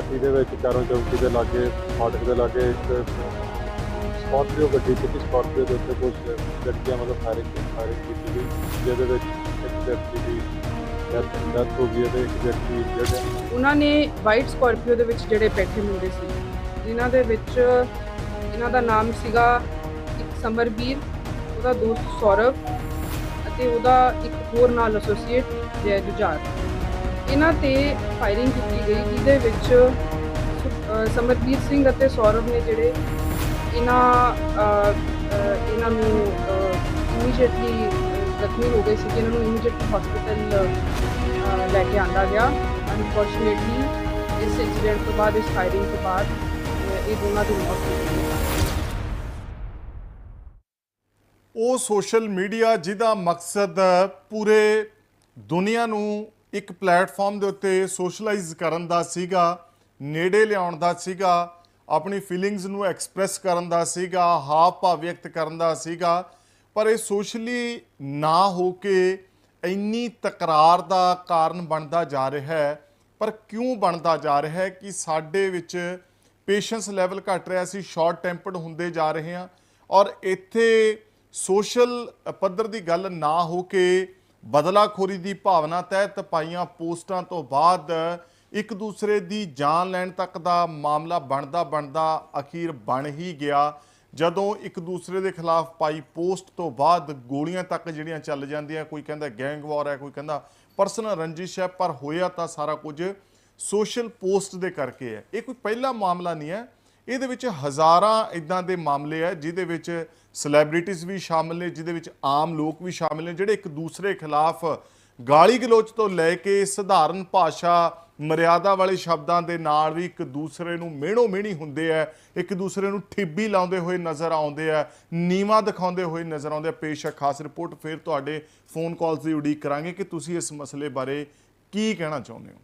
ਪੱਟੀ ਦੇ ਵਿੱਚ ਚਾਰੋਂ ਚੌਂਕੀ ਦੇ ਲਾਗੇ, ਫਾਟਕ ਦੇ ਲਾਗੇ ਇੱਕ ਸਕਾਰਪੀਓ ਗੱਡੀ ਸੀ ਸਕਾਰਪੀਓ ਦੇ ਉੱਤੇ ਕੁਝ ਵਿਅਕਤੀਆਂ ਵੱਲੋਂ ਫਾਇਰਿੰਗ ਫਾਇਰਿੰਗ ਕੀਤੀ ਗਈ, ਜਿਹਦੇ ਵਿੱਚ ਇੱਕ ਵਿਅਕਤੀ ਦੀ ਡੈਥ ਹੋ ਗਈ ਤੇ ਇੱਕ ਵਿਅਕਤੀ ਜਿਹੜਾ ਉਹਨਾਂ ਨੇ ਵਾਈਟ ਸਕਾਰਪੀਓ ਦੇ ਵਿੱਚ ਜਿਹੜੇ ਬੈਠੇ ਮੁੰਡੇ ਸੀ, ਜਿਨ੍ਹਾਂ ਦੇ ਵਿੱਚ ਇਹਨਾਂ ਦਾ ਨਾਮ ਸੀਗਾ ਇੱਕ ਸਮਰਬੀਰ, ਉਹਦਾ ਦੋਸਤ ਸੌਰਵ ਅਤੇ ਉਹਦਾ ਇੱਕ ਹੋਰ ਨਾਲ ਐਸੋਸੀਏਟ ਜੈ ਜੁਝਾਰ। ਇਹਨਾਂ ਤੇ ਫਾਇਰਿੰਗ ਕੀਤੀ ਗਈ, ਜਿਹਦੇ ਵਿੱਚ ਸੁ- ਸਮਰਬੀਰ ਸਿੰਘ ਅਤੇ ਸੌਰਵ ਨੇ ਜਿਹੜੇ ਇਹਨਾਂ ਇਹਨਾਂ ਨੂੰ ਇਮੀਡੀਏਟਲੀ ਜ਼ਖਮੀ ਹੋ ਗਏ ਸੀ ਇਹਨਾਂ ਨੂੰ ਇਮੀਡੀਏਟਲੀ ਹਸਪੀਟਲ ਲੈ ਕੇ ਆਂਦਾ ਗਿਆ। ਅਨਫੋਰਚੂਨੇਟਲੀ ਇਸ ਇੰਸੀਡੈਂਟ ਤੋਂ ਬਾਅਦ, ਇਸ ਫਾਇਰਿੰਗ ਤੋਂ ਬਾਅਦ ਇਹ ਦੋਨਾਂ ਦੀ ਮੌਤ ਹੋ ਗਈ। ਉਹ ਸੋਸ਼ਲ ਮੀਡੀਆ ਜਿਹਦਾ ਮਕਸਦ ਪੂਰੇ ਦੁਨੀਆ ਨੂੰ ਇੱਕ ਪਲੇਟਫਾਰਮ ਦੇ ਉੱਤੇ ਸੋਸ਼ਲਾਈਜ਼ ਕਰਨ ਦਾ ਸੀਗਾ, ਨੇੜੇ ਲਿਆਉਣ ਦਾ ਸੀਗਾ, ਆਪਣੀ ਫੀਲਿੰਗਸ ਨੂੰ ਐਕਸਪ੍ਰੈਸ ਕਰਨ ਦਾ ਸੀਗਾ ਹਾਵ ਭਾਵ ਵਿਅਕਤ ਕਰਨ ਦਾ ਸੀਗਾ, ਪਰ ਇਹ ਸੋਸ਼ਲੀ ਨਾ ਹੋ ਕੇ ਇੰਨੀ ਤਕਰਾਰ ਦਾ ਕਾਰਨ ਬਣਦਾ ਜਾ ਰਿਹਾ ਹੈ। ਪਰ ਕਿਉਂ ਬਣਦਾ ਜਾ ਰਿਹਾ ਹੈ ਕਿ ਸਾਡੇ ਵਿੱਚ ਪੇਸ਼ੈਂਸ ਲੈਵਲ ਘਟ ਰਿਹਾ ਸੀ ਸ਼ਾਰਟ ਟੈਂਪਰਡ ਹੁੰਦੇ ਜਾ ਰਹੇ ਹਾਂ ਔਰ ਇੱਥੇ ਸੋਸ਼ਲ ਪੱਧਰ ਦੀ ਗੱਲ ਨਾ ਹੋ ਕੇ ਬਦਲਾਖੋਰੀ ਦੀ ਭਾਵਨਾ ਤਹਿਤ ਪਾਈਆਂ ਪੋਸਟਾਂ ਤੋਂ ਬਾਅਦ ਇੱਕ ਦੂਸਰੇ ਦੀ ਜਾਨ ਲੈਣ ਤੱਕ ਦਾ ਮਾਮਲਾ ਬਣਦਾ ਬਣਦਾ ਅਖੀਰ ਬਣ ਹੀ ਗਿਆ। ਜਦੋਂ ਇੱਕ ਦੂਸਰੇ ਦੇ ਖਿਲਾਫ ਪਾਈ ਪੋਸਟ ਤੋਂ ਬਾਅਦ ਗੋਲੀਆਂ ਤੱਕ ਜਿਹੜੀਆਂ ਚੱਲ ਜਾਂਦੀਆਂ, ਕੋਈ ਕਹਿੰਦਾ ਗੈਂਗ ਵਾਰ ਹੈ, ਕੋਈ ਕਹਿੰਦਾ ਪਰਸਨਲ ਰੰਜਿਸ਼ ਹੈ, ਪਰ ਹੋਇਆ ਤਾਂ ਸਾਰਾ ਕੁਝ ਸੋਸ਼ਲ ਪੋਸਟ ਦੇ ਕਰਕੇ ਹੈ। ਇਹ ਕੋਈ ਪਹਿਲਾ ਮਾਮਲਾ ਨਹੀਂ ਹੈ। ਇਹਦੇ ਵਿੱਚ ਹਜ਼ਾਰਾਂ ਇਦਾਂ ਦੇ ਮਾਮਲੇ ਹੈ ਜਿਹਦੇ ਵਿੱਚ ਸੈਲੀਬ੍ਰਿਟੀਜ਼ ਵੀ ਸ਼ਾਮਲ ਨੇ, ਜਿਹਦੇ ਵਿੱਚ ਆਮ ਲੋਕ ਵੀ ਸ਼ਾਮਲ ਨੇ, ਜਿਹੜੇ ਇੱਕ ਦੂਸਰੇ ਖਿਲਾਫ ਗਾਲੀ ਗਲੋਚ ਤੋਂ ਲੈ ਕੇ ਸਧਾਰਨ ਭਾਸ਼ਾ ਮਰਿਆਦਾ ਵਾਲੇ ਸ਼ਬਦਾਂ ਦੇ ਨਾਲ ਵੀ ਇੱਕ ਦੂਸਰੇ ਨੂੰ ਮਿਹਣੋ ਮਿਹਣੀ ਹੁੰਦੇ ਆ, ਇੱਕ ਦੂਸਰੇ ਨੂੰ ਠਿੱਬੀ ਲਾਉਂਦੇ ਹੋਏ ਨਜ਼ਰ ਆਉਂਦੇ ਆ, ਨੀਵਾ ਦਿਖਾਉਂਦੇ ਹੋਏ ਨਜ਼ਰ ਆਉਂਦੇ ਆ। ਪੇਸ਼ ਹੈ ਖਾਸ ਰਿਪੋਰਟ, ਫਿਰ ਤੁਹਾਡੇ ਫੋਨ ਕਾਲਸ ਦੀ ਉਡੀਕ ਕਰਾਂਗੇ ਕਿ ਤੁਸੀਂ ਇਸ ਮਸਲੇ ਬਾਰੇ ਕੀ ਕਹਿਣਾ ਚਾਹੁੰਦੇ ਹੋ?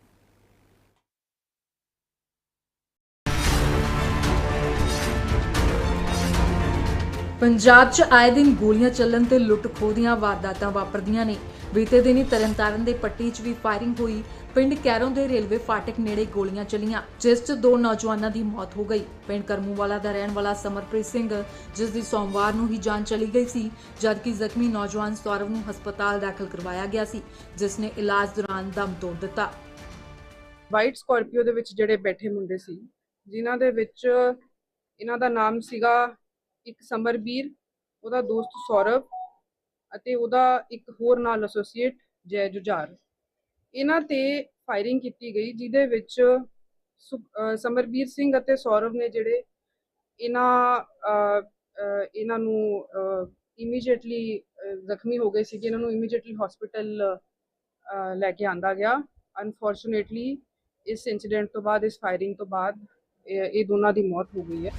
ਪੰਜਾਬ 'ਚ ਆਏ ਦਿਨ ਗੋਲੀਆਂ ਚੱਲਣ ਤੇ ਲੁੱਟ ਖੋਹ ਦੀਆਂ ਵਾਰਦਾਤਾਂ ਵਾਪਰਦੀਆਂ ਨੇ। ਬੀਤੇ ਦਿਨੀ ਤਰਨਤਾਰਨ ਦੇ ਪੱਟੀ 'ਚ ਵੀ ਫਾਇਰਿੰਗ ਹੋਈ। ਪਿੰਡ ਕੈਰੋਂ ਦੇ ਰੇਲਵੇ ਫਾਟਕ ਨੇੜੇ ਗੋਲੀਆਂ ਚੱਲੀਆਂ, ਜਿਸ 'ਚ ਦੋ ਨੌਜਵਾਨਾਂ ਦੀ ਮੌਤ ਹੋ ਗਈ। ਪਿੰਡ ਕਰਮੂਵਾਲਾ ਦਾ ਰਹਿਣ ਵਾਲਾ ਸਮਰਪ੍ਰੀਤ ਸਿੰਘ, ਜਿਸ ਦੀ ਸੋਮਵਾਰ ਨੂੰ ਹੀ ਜਾਨ ਚਲੀ ਗਈ ਸੀ, ਜਦਕਿ ਜ਼ਖਮੀ ਨੌਜਵਾਨ ਸੌਰਵ ਨੂੰ ਹਸਪਤਾਲ ਦਾਖਲ ਕਰਵਾਇਆ ਗਿਆ ਸੀ, ਜਿਸ ਨੇ ਇਲਾਜ ਦੌਰਾਨ ਦਮ ਤੋੜ ਦਿੱਤਾ। ਵਾਈਟ ਸਕਾਰਪੀਓ ਦੇ ਵਿੱਚ ਜਿਹੜੇ ਬੈਠੇ ਮੁੰਡੇ ਸੀ, ਜਿਨ੍ਹਾਂ ਦੇ ਵਿੱਚ, ਇਹਨਾਂ ਦਾ ਨਾਮ ਸੀਗਾ ਇੱਕ ਸਮਰਬੀਰ ਉਹਦਾ ਦੋਸਤ ਸੌਰਵ ਅਤੇ ਉਹਦਾ ਇੱਕ ਹੋਰ ਨਾਲ ਐਸੋਸੀਏਟ ਜੈ ਜੁਝਾਰ। ਇਹਨਾਂ ਤੇ ਫਾਇਰਿੰਗ ਕੀਤੀ ਗਈ, ਜਿਹਦੇ ਵਿੱਚ ਸੁ- ਸਮਰਬੀਰ ਸਿੰਘ ਅਤੇ ਸੌਰਵ ਨੇ ਜਿਹੜੇ ਇਹਨਾਂ ਇਹਨਾਂ ਨੂੰ ਇਮੀਡੀਏਟਲੀ ਜ਼ਖਮੀ ਹੋ ਗਏ ਸੀ ਇਹਨਾਂ ਨੂੰ ਇਮੀਡੀਏਟਲੀ ਹਸਪੀਟਲ ਲੈ ਕੇ ਆਂਦਾ ਗਿਆ। ਅਨਫੋਰਚੂਨੇਟਲੀ ਇਸ ਇੰਸੀਡੈਂਟ ਤੋਂ ਬਾਅਦ, ਇਸ ਫਾਇਰਿੰਗ ਤੋਂ ਬਾਅਦ ਇਹ ਦੋਨਾਂ ਦੀ ਮੌਤ ਹੋ ਗਈ ਹੈ।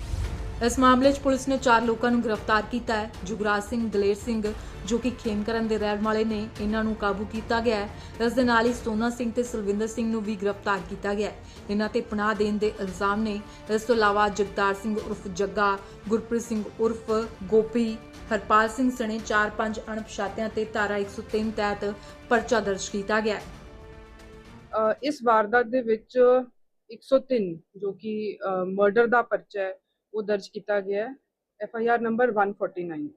ਇਸ ਮਾਮਲੇ 'ਚ ਪੁਲਿਸ ਨੇ ਚਾਰ ਲੋਕਾਂ ਨੂੰ ਗ੍ਰਿਫਤਾਰ ਕੀਤਾ ਹੈ। ਜੁਗਰਾਜ ਸਿੰਘ, ਦਲੇਰ ਸਿੰਘ, ਜੋ ਕਿ ਖੇਮਕਰਨ ਦੇ ਰਹਿਣ ਵਾਲੇ ਨੇ, ਇਹਨਾਂ ਨੂੰ ਕਾਬੂ ਕੀਤਾ ਗਿਆ ਹੈ। ਇਸ ਦੇ ਨਾਲ ਹੀ ਸੋਨਾ ਸਿੰਘ ਤੇ ਸੁਲਵਿੰਦਰ ਸਿੰਘ ਨੂੰ ਵੀ ਗ੍ਰਿਫਤਾਰ ਕੀਤਾ ਗਿਆ ਹੈ। ਇਹਨਾਂ ਤੇ ਪਨਾਹ ਦੇਣ ਦੇ ਇਲਜ਼ਾਮ ਨੇ ਇਸ ਤੋਂ ਇਲਾਵਾ ਜਗਤਾਰ ਸਿੰਘ ਉਰਫ ਜੱਗਾ, ਗੁਰਪ੍ਰੀਤ ਸਿੰਘ ਉਰਫ ਗੋਪੀ, ਹਰਪਾਲ ਸਿੰਘ ਸਣੇ 4-5 ਅਣਪਛਾਤਿਆਂ ਤੇ ਧਾਰਾ 103 ਤਹਿਤ ਪਰਚਾ ਦਰਜ ਕੀਤਾ ਗਿਆ ਹੈ। ਇਸ ਵਾਰਦਾਤ ਦੇ ਵਿੱਚ 103 ਜੋ ਕਿ ਮਰਡਰ ਦਾ ਪਰਚਾ ਹੈ ਉਹ ਦਰਜ ਕੀਤਾ ਗਿਆ ਹੈ ਐਫ ਆਈ ਆਰ ਨੰਬਰ 149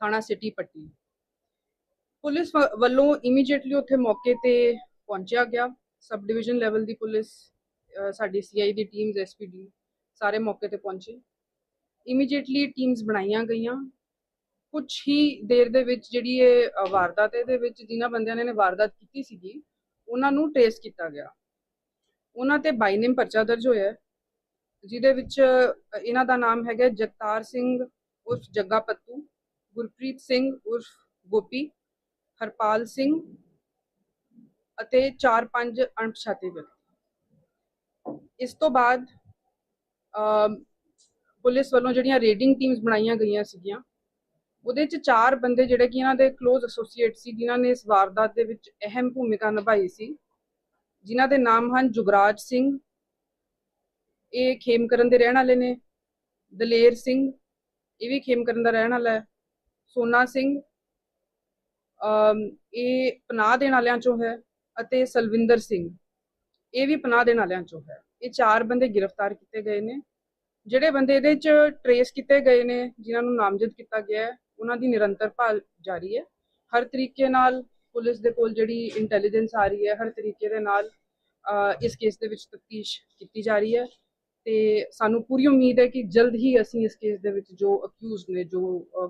ਥਾਣਾ ਸਿਟੀ ਪੱਟੀ ਪੁਲਿਸ ਵੱਲੋਂ ਇਮੀਡੀਏਟਲੀ ਉੱਥੇ ਮੌਕੇ ਤੇ ਪਹੁੰਚਿਆ ਗਿਆ ਸਬ ਡਿਵੀਜ਼ਨ ਲੈਵਲ ਦੀ ਪੁਲਿਸ ਅ, ਸਾਡੀ ਸੀਆਈ ਦੀ ਟੀਮਸ ਐਸਪੀਡੀ ਸਾਰੇ ਮੌਕੇ ਤੇ ਪਹੁੰਚੇ ਇਮੀਡੀਏਟਲੀ ਟੀਮਸ ਬਣਾਈਆਂ ਗਈਆਂ ਕੁਝ ਹੀ ਦੇਰ ਦੇ ਵਿੱਚ ਜਿਹੜੀ ਇਹ ਵਾਰਦਾਤ ਇਹਦੇ ਵਿੱਚ ਜਿਨ੍ਹਾਂ ਬੰਦਿਆਂ ਨੇ ਵਾਰਦਾਤ ਕੀਤੀ ਸੀਗੀ ਉਹਨਾਂ ਨੂੰ ਟ੍ਰੇਸ ਕੀਤਾ ਗਿਆ ਉਹਨਾਂ ਤੇ ਬਾਈ ਨੇਮ ਪਰਚਾ ਦਰਜ ਹੋਇਆ ਜਿਹਦੇ ਵਿੱਚ ਇਹਨਾਂ ਦਾ ਨਾਮ ਹੈਗਾ ਜਗਤਾਰ ਸਿੰਘ ਉਰਫ ਜੱਗਾ ਪੱਤੂ ਗੁਰਪ੍ਰੀਤ ਸਿੰਘ ਉਰਫ ਗੋਪੀ ਹਰਪਾਲ ਸਿੰਘ ਅਤੇ 4-5 ਅਣਪਛਾਤੇ ਵਿਅਕਤੀ। ਇਸ ਤੋਂ ਬਾਅਦ ਅਮ, ਪੁਲਿਸ ਵੱਲੋਂ ਜਿਹੜੀਆਂ ਰੇਡਿੰਗ ਟੀਮਸ ਬਣਾਈਆਂ ਗਈਆਂ ਸੀਗੀਆਂ ਉਹਦੇ ਚ ਚਾਰ ਬੰਦੇ ਜਿਹੜੇ ਕਿ ਇਹਨਾਂ ਦੇ ক্লোਜ਼ ਐਸੋਸੀਏਟ ਸੀ ਜਿਨ੍ਹਾਂ ਨੇ ਇਸ ਵਾਰਦਾਤ ਦੇ ਵਿੱਚ ਅਹਿਮ ਭੂਮਿਕਾ ਨਿਭਾਈ ਸੀ ਜਿਨ੍ਹਾਂ ਦੇ ਨਾਮ ਹਨ ਜੁਗਰਾਜ ਸਿੰਘ ਇਹ ਖੇਮਕਰਨ ਦੇ ਰਹਿਣ ਵਾਲੇ ਨੇ। ਦਲੇਰ ਸਿੰਘ, ਇਹ ਵੀ ਖੇਮਕਰਨ ਦਾ ਰਹਿਣ ਵਾਲਾ ਹੈ। ਸੋਨਾ ਸਿੰਘ ਇਹ ਪਨਾਹ ਦੇਣ ਵਾਲਿਆਂ ਚੋਂ ਹੈ ਅਤੇ ਸਲਵਿੰਦਰ ਸਿੰਘ, ਇਹ ਵੀ ਪਨਾਹ ਦੇਣ ਵਾਲਿਆਂ ਚੋਂ ਹੈ। ਇਹ ਚਾਰ ਬੰਦੇ ਗ੍ਰਿਫਤਾਰ ਕੀਤੇ ਗਏ ਨੇ। ਜਿਹੜੇ ਬੰਦੇ ਇਹਦੇ ਚ ਟਰੇਸ ਕੀਤੇ ਗਏ ਨੇ, ਜਿਨ੍ਹਾਂ ਨੂੰ ਨਾਮਜ਼ਦ ਕੀਤਾ ਗਿਆ ਹੈ, ਉਹਨਾਂ ਦੀ ਨਿਰੰਤਰ ਭਾਲ ਜਾਰੀ ਹੈ। ਹਰ ਤਰੀਕੇ ਨਾਲ ਪੁਲਿਸ ਦੇ ਕੋਲ ਜਿਹੜੀ ਇੰਟੈਲੀਜੈਂਸ ਆ ਰਹੀ ਹੈ, ਹਰ ਤਰੀਕੇ ਦੇ ਨਾਲ ਇਸ ਕੇਸ ਦੇ ਵਿੱਚ ਤਫਤੀਸ਼ ਕੀਤੀ ਜਾ ਰਹੀ ਹੈ। ਤੇ ਸਾਨੂੰ ਪੂਰੀ ਉਮੀਦ ਹੈ ਕਿ ਜਲਦ ਹੀ ਅਸੀਂ ਇਸ ਕੇਸ ਦੇ ਵਿੱਚ ਜੋ ਅਕਿਊਜ਼ਡ ਨੇ, ਜੋ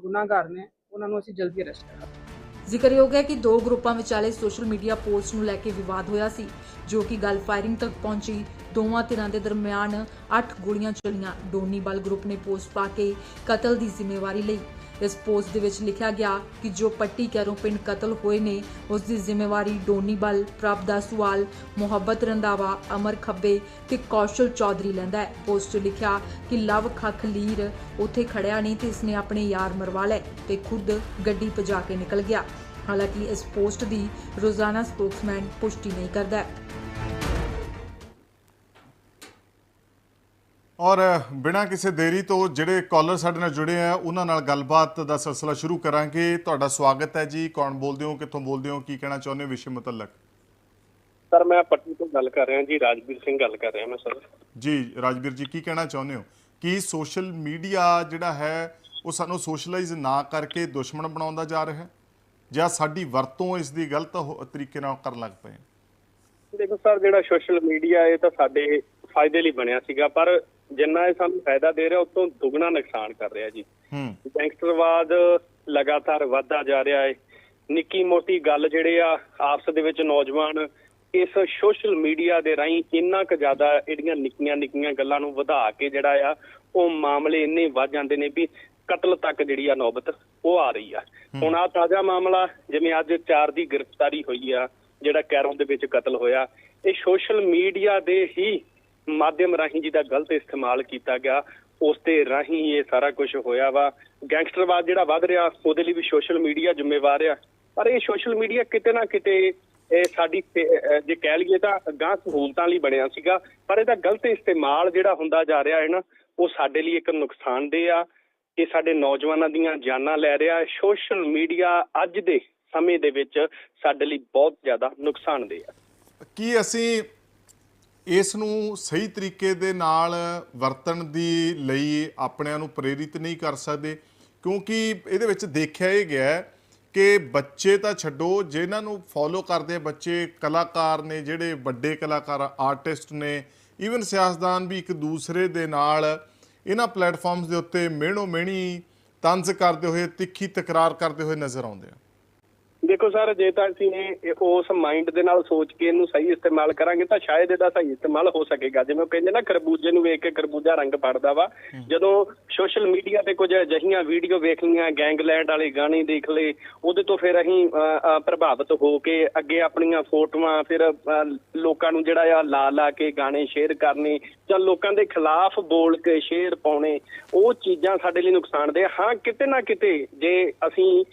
ਗੁਨਾਹਗਾਰ ਨੇ, ਉਹਨਾਂ ਨੂੰ ਅਸੀਂ ਜਲਦੀ ਅਰੈਸਟ ਕਰਾਂਗੇ। ਜ਼ਿਕਰਯੋਗ ਹੈ ਕਿ ਦੋ ਗਰੁੱਪਾਂ ਵਿਚਾਲੇ ਸੋਸ਼ਲ ਮੀਡੀਆ ਪੋਸਟ ਨੂੰ ਲੈ ਕੇ ਵਿਵਾਦ ਹੋਇਆ ਸੀ, ਜੋ ਕਿ ਗੱਲ ਫਾਇਰਿੰਗ ਤੱਕ ਪਹੁੰਚੀ। ਦੋਵਾਂ ਧਿਰਾਂ ਦੇ ਦਰਮਿਆਨ 8 ਗੋਲੀਆਂ ਚੱਲੀਆਂ। ਡੋਨੀ ਬਲ ਗਰੁੱਪ ਨੇ ਪੋਸਟ ਪਾ ਕੇ ਕਤਲ ਦੀ ਜ਼ਿੰਮੇਵਾਰੀ ਲਈ। ਇਸ ਪੋਸਟ ਦੇ ਵਿੱਚ ਲਿਖਿਆ ਗਿਆ ਕਿ ਜੋ ਪੱਟੀ ਕੈਰੋਂ ਪਿੰਡ ਕਤਲ ਹੋਏ ਨੇ, ਉਸ ਦੀ ਜ਼ਿੰਮੇਵਾਰੀ ਡੋਨੀ ਬਲ, ਪ੍ਰਭ ਦਾ ਮੁਹੱਬਤ ਰੰਦਾਵਾ ਅਮਰ ਖੱਬੇ ਤੇ ਕੌਸ਼ਲ ਚੌਧਰੀ ਲੈਂਦਾ ਹੈ। ਪੋਸਟ 'ਚ ਲਿਖਿਆ ਕਿ ਲਵ ਖਖ ਲੀਰ ਉੱਥੇ ਖੜਿਆ ਨਹੀਂ ਤੇ ਇਸਨੇ ਆਪਣੇ ਯਾਰ ਮਰਵਾ ਲਏ ਤੇ ਖੁਦ ਗੱਡੀ ਭਜਾ ਕੇ ਨਿਕਲ ਗਿਆ। ਹਾਲਾਂਕਿ ਇਸ ਪੋਸਟ ਦੀ ਰੋਜ਼ਾਨਾ ਸਪੋਕਸਮੈਨ ਪੁਸ਼ਟੀ ਨਹੀਂ ਕਰਦਾ। ਔਰ ਬਿਨਾਂ ਕਿਸੇ ਦੇਰੀ ਤੋਂ ਜਿਹੜੇ ਕਾਲਰ ਸਾਡੇ ਨਾਲ ਜੁੜੇ ਆ ਉਹਨਾਂ ਨਾਲ ਗੱਲਬਾਤ ਦਾ ਸਿਲਸਿਲਾ ਸ਼ੁਰੂ ਕਰਾਂਗੇ। ਤੁਹਾਡਾ ਸਵਾਗਤ ਹੈ ਜੀ। ਕੌਣ ਬੋਲਦੇ ਹੋ ਕਿੱਥੋਂ ਬੋਲਦੇ ਹੋ ਕੀ ਕਹਿਣਾ ਚਾਹੁੰਦੇ ਹੋ ਵਿਸ਼ੇ ਮੁਤਲਕ? ਸਰ ਮੈਂ ਪੱਟੀ ਤੋਂ ਗੱਲ ਕਰ ਰਿਹਾ ਜੀ ਰਾਜਵੀਰ ਸਿੰਘ ਗੱਲ ਕਰ ਰਿਹਾ ਮੈਂ ਸਰ। ਜੀ ਰਾਜਵੀਰ ਜੀ ਕੀ ਕਹਿਣਾ ਚਾਹੁੰਦੇ ਹੋ? ਕੀ ਸੋਸ਼ਲ ਮੀਡੀਆ ਜਿਹੜਾ ਹੈ ਉਹ ਸਾਨੂੰ ਸੋਸ਼ਲਾਈਜ਼ ਨਾ ਕਰਕੇ ਦੁਸ਼ਮਣ ਬਣਾਉਂਦਾ ਜਾ ਰਿਹਾ? ਹੈ ਜਾਂ ਸਾਡੀ ਵਰਤੋਂ ਇਸ ਦੀ ਗਲਤ ਤਰੀਕੇ ਨਾਲ ਕਰਨ ਲੱਗ ਪਏ? ਦੇਖੋ ਸਰ ਜਿਹੜਾ ਸੋਸ਼ਲ ਮੀਡੀਆ ਇਹ ਤਾਂ ਸਾਡੇ ਫਾਇਦੇ ਲਈ ਬਣਿਆ ਸੀਗਾ ਪਰ ਜਿੰਨਾ ਇਹ ਸਾਨੂੰ ਫਾਇਦਾ ਦੇ ਰਿਹਾ ਉਤੋਂ ਦੁੱਗਣਾ ਨੁਕਸਾਨ ਕਰ ਰਿਹਾ ਜੀ। ਹੂੰ। ਗੈਂਗਸਟਰਵਾਦ ਲਗਾਤਾਰ ਵਧਦਾ ਜਾ ਰਿਹਾ ਹੈ ਨਿੱਕੀ ਮੋਟੀ ਗੱਲ ਜਿਹੜੇ ਆ ਆਪਸ ਦੇ ਵਿੱਚ ਨੌਜਵਾਨ ਇਸ ਸੋਸ਼ਲ ਮੀਡੀਆ ਦੇ ਰਾਹੀਂ ਇੰਨਾ ਕੁ ਜ਼ਿਆਦਾ ਜਿਹੜੀਆਂ ਨਿੱਕੀਆਂ ਨਿੱਕੀਆਂ ਗੱਲਾਂ ਨੂੰ ਵਧਾ ਕੇ ਜਿਹੜਾ ਆ ਉਹ ਮਾਮਲੇ ਇੰਨੇ ਵੱਧ ਜਾਂਦੇ ਨੇ ਵੀ ਕਤਲ ਤੱਕ ਜਿਹੜੀ ਆ ਨੌਬਤ ਉਹ ਆ ਰਹੀ ਆ। ਹੁਣ ਆ ਤਾਜ਼ਾ ਮਾਮਲਾ ਜਿਵੇਂ ਅੱਜ ਚਾਰ ਦੀ ਗ੍ਰਿਫਤਾਰੀ ਹੋਈ ਆ ਜਿਹੜਾ ਕੈਰੋਂ ਦੇ ਵਿੱਚ ਕਤਲ ਹੋਇਆ ਇਹ ਸੋਸ਼ਲ ਮੀਡੀਆ ਦੇ ਹੀ ਮਾਧਿਅਮ ਰਾਹੀਂ ਜਿਹਦਾ ਗਲਤ ਇਸਤੇਮਾਲ ਕੀਤਾ ਗਿਆ ਉਸ ਦੇ ਰਾਹੀਂ ਇਹ ਸਾਰਾ ਕੁਝ ਹੋਇਆ ਵਾ। ਗੈਂਗਸਟਰਵਾਦ ਜਿਹੜਾ ਵੱਧ ਰਿਹਾ, ਉਹਦੇ ਲਈ ਵੀ ਸੋਸ਼ਲ ਮੀਡੀਆ ਜ਼ਿੰਮੇਵਾਰ ਆ। ਪਰ ਇਹ ਸੋਸ਼ਲ ਮੀਡੀਆ ਕਿਤੇ ਨਾ ਕਿਤੇ ਇਹ ਸਾਡੀ ਜੇ ਕਹਿ ਲਈਏ ਤਾਂ ਗਾਂ ਸਹੂਲਤਾਂ ਲਈ ਬਣਿਆ ਸੀਗਾ। ਪਰ ਇਹਦਾ ਗਲਤ ਇਸਤੇਮਾਲ ਜਿਹੜਾ ਹੁੰਦਾ ਜਾ ਰਿਹਾ ਹੈ ਨਾ, ਉਹ ਸਾਡੇ ਲਈ ਇੱਕ ਨੁਕਸਾਨਦੇਹ ਆ। ਇਹ ਸਾਡੇ ਨੌਜਵਾਨਾਂ ਦੀਆਂ ਜਾਨਾਂ ਲੈ ਰਿਹਾ ਹੈ। ਸੋਸ਼ਲ ਮੀਡੀਆ ਅੱਜ ਦੇ ਸਮੇਂ ਦੇ ਵਿੱਚ ਸਾਡੇ ਲਈ ਬਹੁਤ ਜ਼ਿਆਦਾ ਨੁਕਸਾਨਦੇਹ ਆ। ਕੀ ਅਸੀਂ ਇਸ ਨੂੰ ਸਹੀ ਤਰੀਕੇ ਦੇ ਨਾਲ ਵਰਤਣ ਦੀ ਲਈ ਆਪਣਿਆਂ ਨੂੰ ਪ੍ਰੇਰਿਤ ਨਹੀਂ ਕਰ ਸਕਦੇ, ਕਿਉਂਕਿ ਇਹਦੇ ਵਿੱਚ ਦੇਖਿਆ ਇਹ ਗਿਆ ਕਿ ਬੱਚੇ ਤਾਂ ਛੱਡੋ ਜਿਨ੍ਹਾਂ ਨੂੰ ਫੋਲੋ ਕਰਦੇ ਬੱਚੇ, ਕਲਾਕਾਰ ਨੇ, ਜਿਹੜੇ ਵੱਡੇ ਕਲਾਕਾਰ ਆਰਟਿਸਟ ਨੇ ਈਵਨ ਸਿਆਸਤਦਾਨ ਵੀ ਇੱਕ ਦੂਸਰੇ ਦੇ ਨਾਲ ਇਹਨਾਂ ਪਲੇਟਫਾਰਮਸ ਦੇ ਉੱਤੇ ਮਿਹਣੋ ਮਿਹਣੀ ਤੰਜ਼ ਕਰਦੇ ਹੋਏ, ਤਿੱਖੀ ਤਕਰਾਰ ਕਰਦੇ ਹੋਏ ਨਜ਼ਰ ਆਉਂਦੇ ਆ। ਦੇਖੋ ਸਰ ਜੇ ਤਾਂ ਅਸੀਂ ਇਹ ਉਸ ਮਾਈਂਡ ਦੇ ਨਾਲ ਸੋਚ ਕੇ ਇਹਨੂੰ ਸਹੀ ਇਸਤੇਮਾਲ ਕਰਾਂਗੇ ਤਾਂ ਸ਼ਾਇਦ ਇਹਦਾ ਸਹੀ ਇਸਤੇਮਾਲ ਹੋ ਸਕੇਗਾ। ਜਿਵੇਂ ਉਹ ਕਹਿੰਦੇ ਨਾ ਖਰਬੂਜੇ ਨੂੰ ਵੇਖ ਕੇ ਖਰਬੂਜਾ ਰੰਗ ਫੜਦਾ ਵਾ। ਜਦੋਂ ਸੋਸ਼ਲ ਮੀਡੀਆ ਤੇ ਕੁਝ ਅਜਿਹੀਆਂ ਵੀਡੀਓ ਵੇਖ ਲਈਆਂ ਗੈਂਗਲੈਂਡ ਵਾਲੇ ਗਾਣੇ ਦੇਖ ਲਏ ਉਹਦੇ ਤੋਂ ਫਿਰ ਅਸੀਂ ਪ੍ਰਭਾਵਿਤ ਹੋ ਕੇ ਅੱਗੇ ਆਪਣੀਆਂ ਫੋਟੋਆਂ ਫਿਰ ਲੋਕਾਂ ਨੂੰ ਜਿਹੜਾ ਆ ਲਾ ਲਾ ਕੇ ਗਾਣੇ ਸ਼ੇਅਰ ਕਰਨੇ ਜਾਂ ਲੋਕਾਂ ਦੇ ਖਿਲਾਫ ਬੋਲ ਕੇ ਸ਼ੇਰ ਪਾਉਣੇ, ਉਹ ਚੀਜ਼ਾਂ ਸਾਡੇ ਲਈ ਨੁਕਸਾਨਦੇ ਹਾਂ, ਕਿਤੇ ਨਾ ਕਿਤੇ ਜੇ ਅਸੀਂ